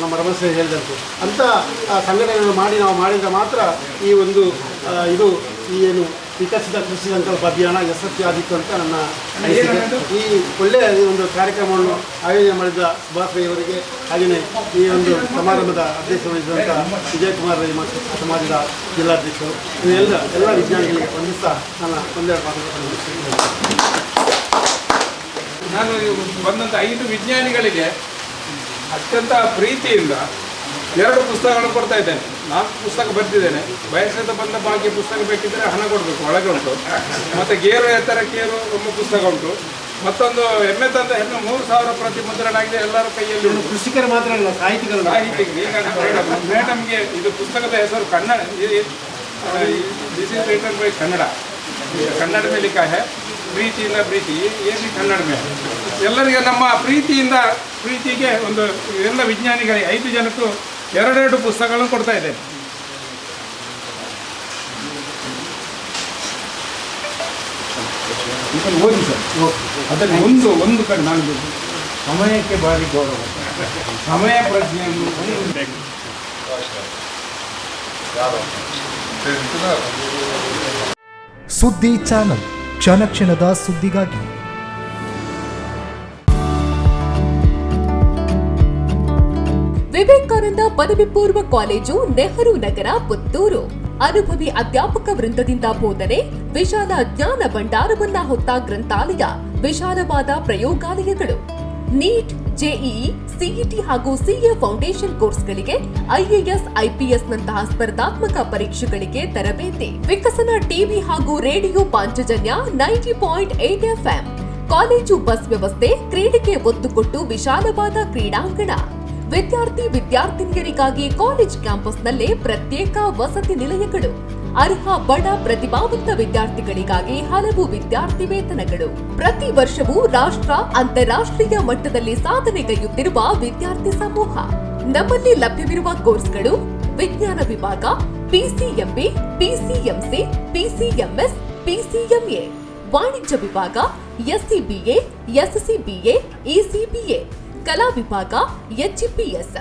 ನಮ್ಮ ರಮೇಶ್ ಹೇಳಿದಂತೆ ಅಂಥ ಆ, ಸಂಘಟನೆಯನ್ನು ಮಾಡಿ ನಾವು ಮಾಡಿದರೆ ಮಾತ್ರ ಈ ಒಂದು ಇದು ಈ ಏನು ವಿಕಸಿತ ಕೃಷಿ ಸಂಕಲ್ಪ ಅಭಿಯಾನ ಯಶಸ್ವಿ ಆದಿತ್ತು ಅಂತ ನನ್ನ ಈ ಒಳ್ಳೆಯ ಒಂದು ಕಾರ್ಯಕ್ರಮವನ್ನು ಆಯೋಜನೆ ಮಾಡಿದ ಸುಭಾಷ್ ಅವರಿಗೆ ಹಾಗೆಯೇ ಈ ಒಂದು ಸಮಾರಂಭದ ಅಧ್ಯಕ್ಷ ವಹಿಸಿದಂಥ ವಿಜಯಕುಮಾರ್ ರೈ ಮತ್ತು ಸಮಾಜದ ಜಿಲ್ಲಾಧ್ಯಕ್ಷರು ಇವೆಲ್ಲ ಎಲ್ಲ ವಿಜ್ಞಾನಿಗಳಿಗೆ ವಂದಿಸ್ತಾ ನನ್ನ ಒಂದೆರಡು ಮಾತುಗಳನ್ನು. ನಾನು ಬಂದಂಥ ಐದು ವಿಜ್ಞಾನಿಗಳಿಗೆ ಅತ್ಯಂತ ಪ್ರೀತಿಯಿಂದ ಎರಡು ಪುಸ್ತಕಗಳನ್ನು ಕೊಡ್ತಾ ಇದ್ದೇನೆ. ನಾಲ್ಕು ಪುಸ್ತಕ ಬರ್ತಿದ್ದೇನೆ. ವಯಸ್ಸಿಂದ ಬಂದ ಭಾಗ್ಯ ಪುಸ್ತಕ ಬೇಕಿದ್ರೆ ಹಣ ಕೊಡಬೇಕು ಒಳಗೆ ಉಂಟು. ಮತ್ತು ಗೇರು ಎತ್ತರ ಕೇರು ಒಂದು ಪುಸ್ತಕ ಉಂಟು. ಮತ್ತೊಂದು ಎಮ್ಮೆ ತಂದ ಹೆಣ್ಣು ಮೂರು ಸಾವಿರ ಪ್ರತಿ ಮುದ್ರಣ ಆಗಿದೆ ಎಲ್ಲರ ಕೈಯಲ್ಲಿ ಉಂಟು. ಕೃಷಿಕರು ಮಾತ್ರ ಅಲ್ಲ ಸಾಹಿತಿಗಳು ಸಾಹಿತ್ಯ ಈಗ ಮೇಡಮ್ ಮೇಡಮ್ಗೆ ಇದು ಪುಸ್ತಕದ ಹೆಸರು Kannada this is written by Kannada Kannada. ಮೇಲೆ ಲಿಖಾ ಪ್ರೀತಿಯಿಂದ ಪ್ರೀತಿ ಏನು ಕನ್ನಡ ಮೇಲೆ. ಎಲ್ಲರಿಗೆ ನಮ್ಮ ಪ್ರೀತಿಯಿಂದ ಪ್ರೀತಿಗೆ ಒಂದು ಎಲ್ಲ ವಿಜ್ಞಾನಿಗಳಿಗೆ ಐದು ಜನಕ್ಕೂ ಎರಡೆರಡು ಪುಸ್ತಕಗಳನ್ನು ಕೊಡ್ತಾ ಇದ್ದೇನೆ. ಇದನ್ನು ಓದಿ ಸರ್. ಅದನ್ನು ಒಂದು ಒಂದು ಕಡೆ ನಾನು ಸಮಯಕ್ಕೆ ಭಾರಿ ಗೌರವ. ಸಮಯ ಪ್ರಜ್ಞೆಯನ್ನು. ಸುದ್ದಿ ಚಾನಲ್. ಕ್ಷಣ ಕ್ಷಣದ ಸುದ್ದಿಗಾಗಿ. ವಿವೇಕಾನಂದ ಪದವಿ ಪೂರ್ವ ಕಾಲೇಜು ನೆಹರು ನಗರ, ಪುತ್ತೂರು. ಅನುಭವಿ ಅಧ್ಯಾಪಕ ವೃಂದದಿಂದ ಬೋಧನೆ, ವಿಶಾಲ ಜ್ಞಾನ ಭಂಡಾರವನ್ನ ಹೊತ್ತ ಗ್ರಂಥಾಲಯ, ವಿಶಾಲವಾದ ಪ್ರಯೋಗಾಲಯಗಳು. ನೀಟ್ ಜೆಇಇ, ಸಿಇಟಿ ಹಾಗೂ ಸಿಎ ಫೌಂಡೇಶನ್ ಕೋರ್ಸ್ಗಳಿಗೆ ಐಎಎಸ್ ಐಪಿಎಸ್ ನಂತಹ ಸ್ಪರ್ಧಾತ್ಮಕ ಪರೀಕ್ಷೆಗಳಿಗೆ ತರಬೇತಿ. ವಿಕಸನ ಟಿವಿ ಹಾಗೂ radio Panchajanya ninety point eight FM. College bus ವ್ಯವಸ್ಥೆ, ಕ್ರೀಡೆಗೆ ಒತ್ತು ಕೊಟ್ಟು ವಿಶಾಲವಾದ ಕ್ರೀಡಾಂಗಣ. ವಿದ್ಯಾರ್ಥಿ ವಿದ್ಯಾರ್ಥಿನಿಯರಿಗಾಗಿ ಕಾಲೇಜ್ ಕ್ಯಾಂಪಸ್ನಲ್ಲೇ ಪ್ರತ್ಯೇಕ ವಸತಿ ನಿಲಯಗಳು. ಅರ್ಹ ಬಡ ಪ್ರತಿಭಾವಂತ ವಿದ್ಯಾರ್ಥಿಗಳಿಗಾಗಿ ಹಲವು ವಿದ್ಯಾರ್ಥಿ ವೇತನಗಳು ಪ್ರತಿ ವರ್ಷವೂ ರಾಷ್ಟ್ರ, ಅಂತಾರಾಷ್ಟ್ರೀಯ ಮಟ್ಟದಲ್ಲಿ ಸಾಧನೆಗೈಯುತ್ತಿರುವ ವಿದ್ಯಾರ್ಥಿ ಸಮೂಹ. ನಮ್ಮಲ್ಲಿ ಲಭ್ಯವಿರುವ ಕೋರ್ಸ್ಗಳು ವಿಜ್ಞಾನ ವಿಭಾಗ ಪಿಸಿಎಂಬಿ ಪಿಸಿಎಂಸಿ ಪಿಸಿಎಂಎಸ್ ಪಿಸಿಎಂಎ ವಾಣಿಜ್ಯ ವಿಭಾಗ ಎಸ್ಸಿಬಿಎ ಎಸ್ಸಿಬಿಎ ಇಸಿಬಿಎ ಕಲಾ ವಿಭಾಗ ಎಚ್ಪಿಎಸ್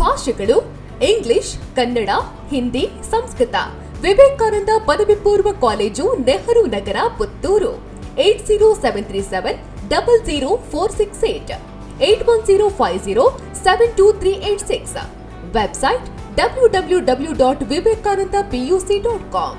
ಭಾಷೆಗಳು, ಇಂಗ್ಲಿಷ್, ಕನ್ನಡ, ಹಿಂದಿ, ಸಂಸ್ಕೃತ. ವಿವೇಕಾನಂದ ಪದವಿ ಪೂರ್ವ college Nehru Nagar, Puttur. Eight zero seven three seven double zero four six eight. Eight one zero five zero seven two three eight six. Website W W W dot Vivekananda PUC dot com.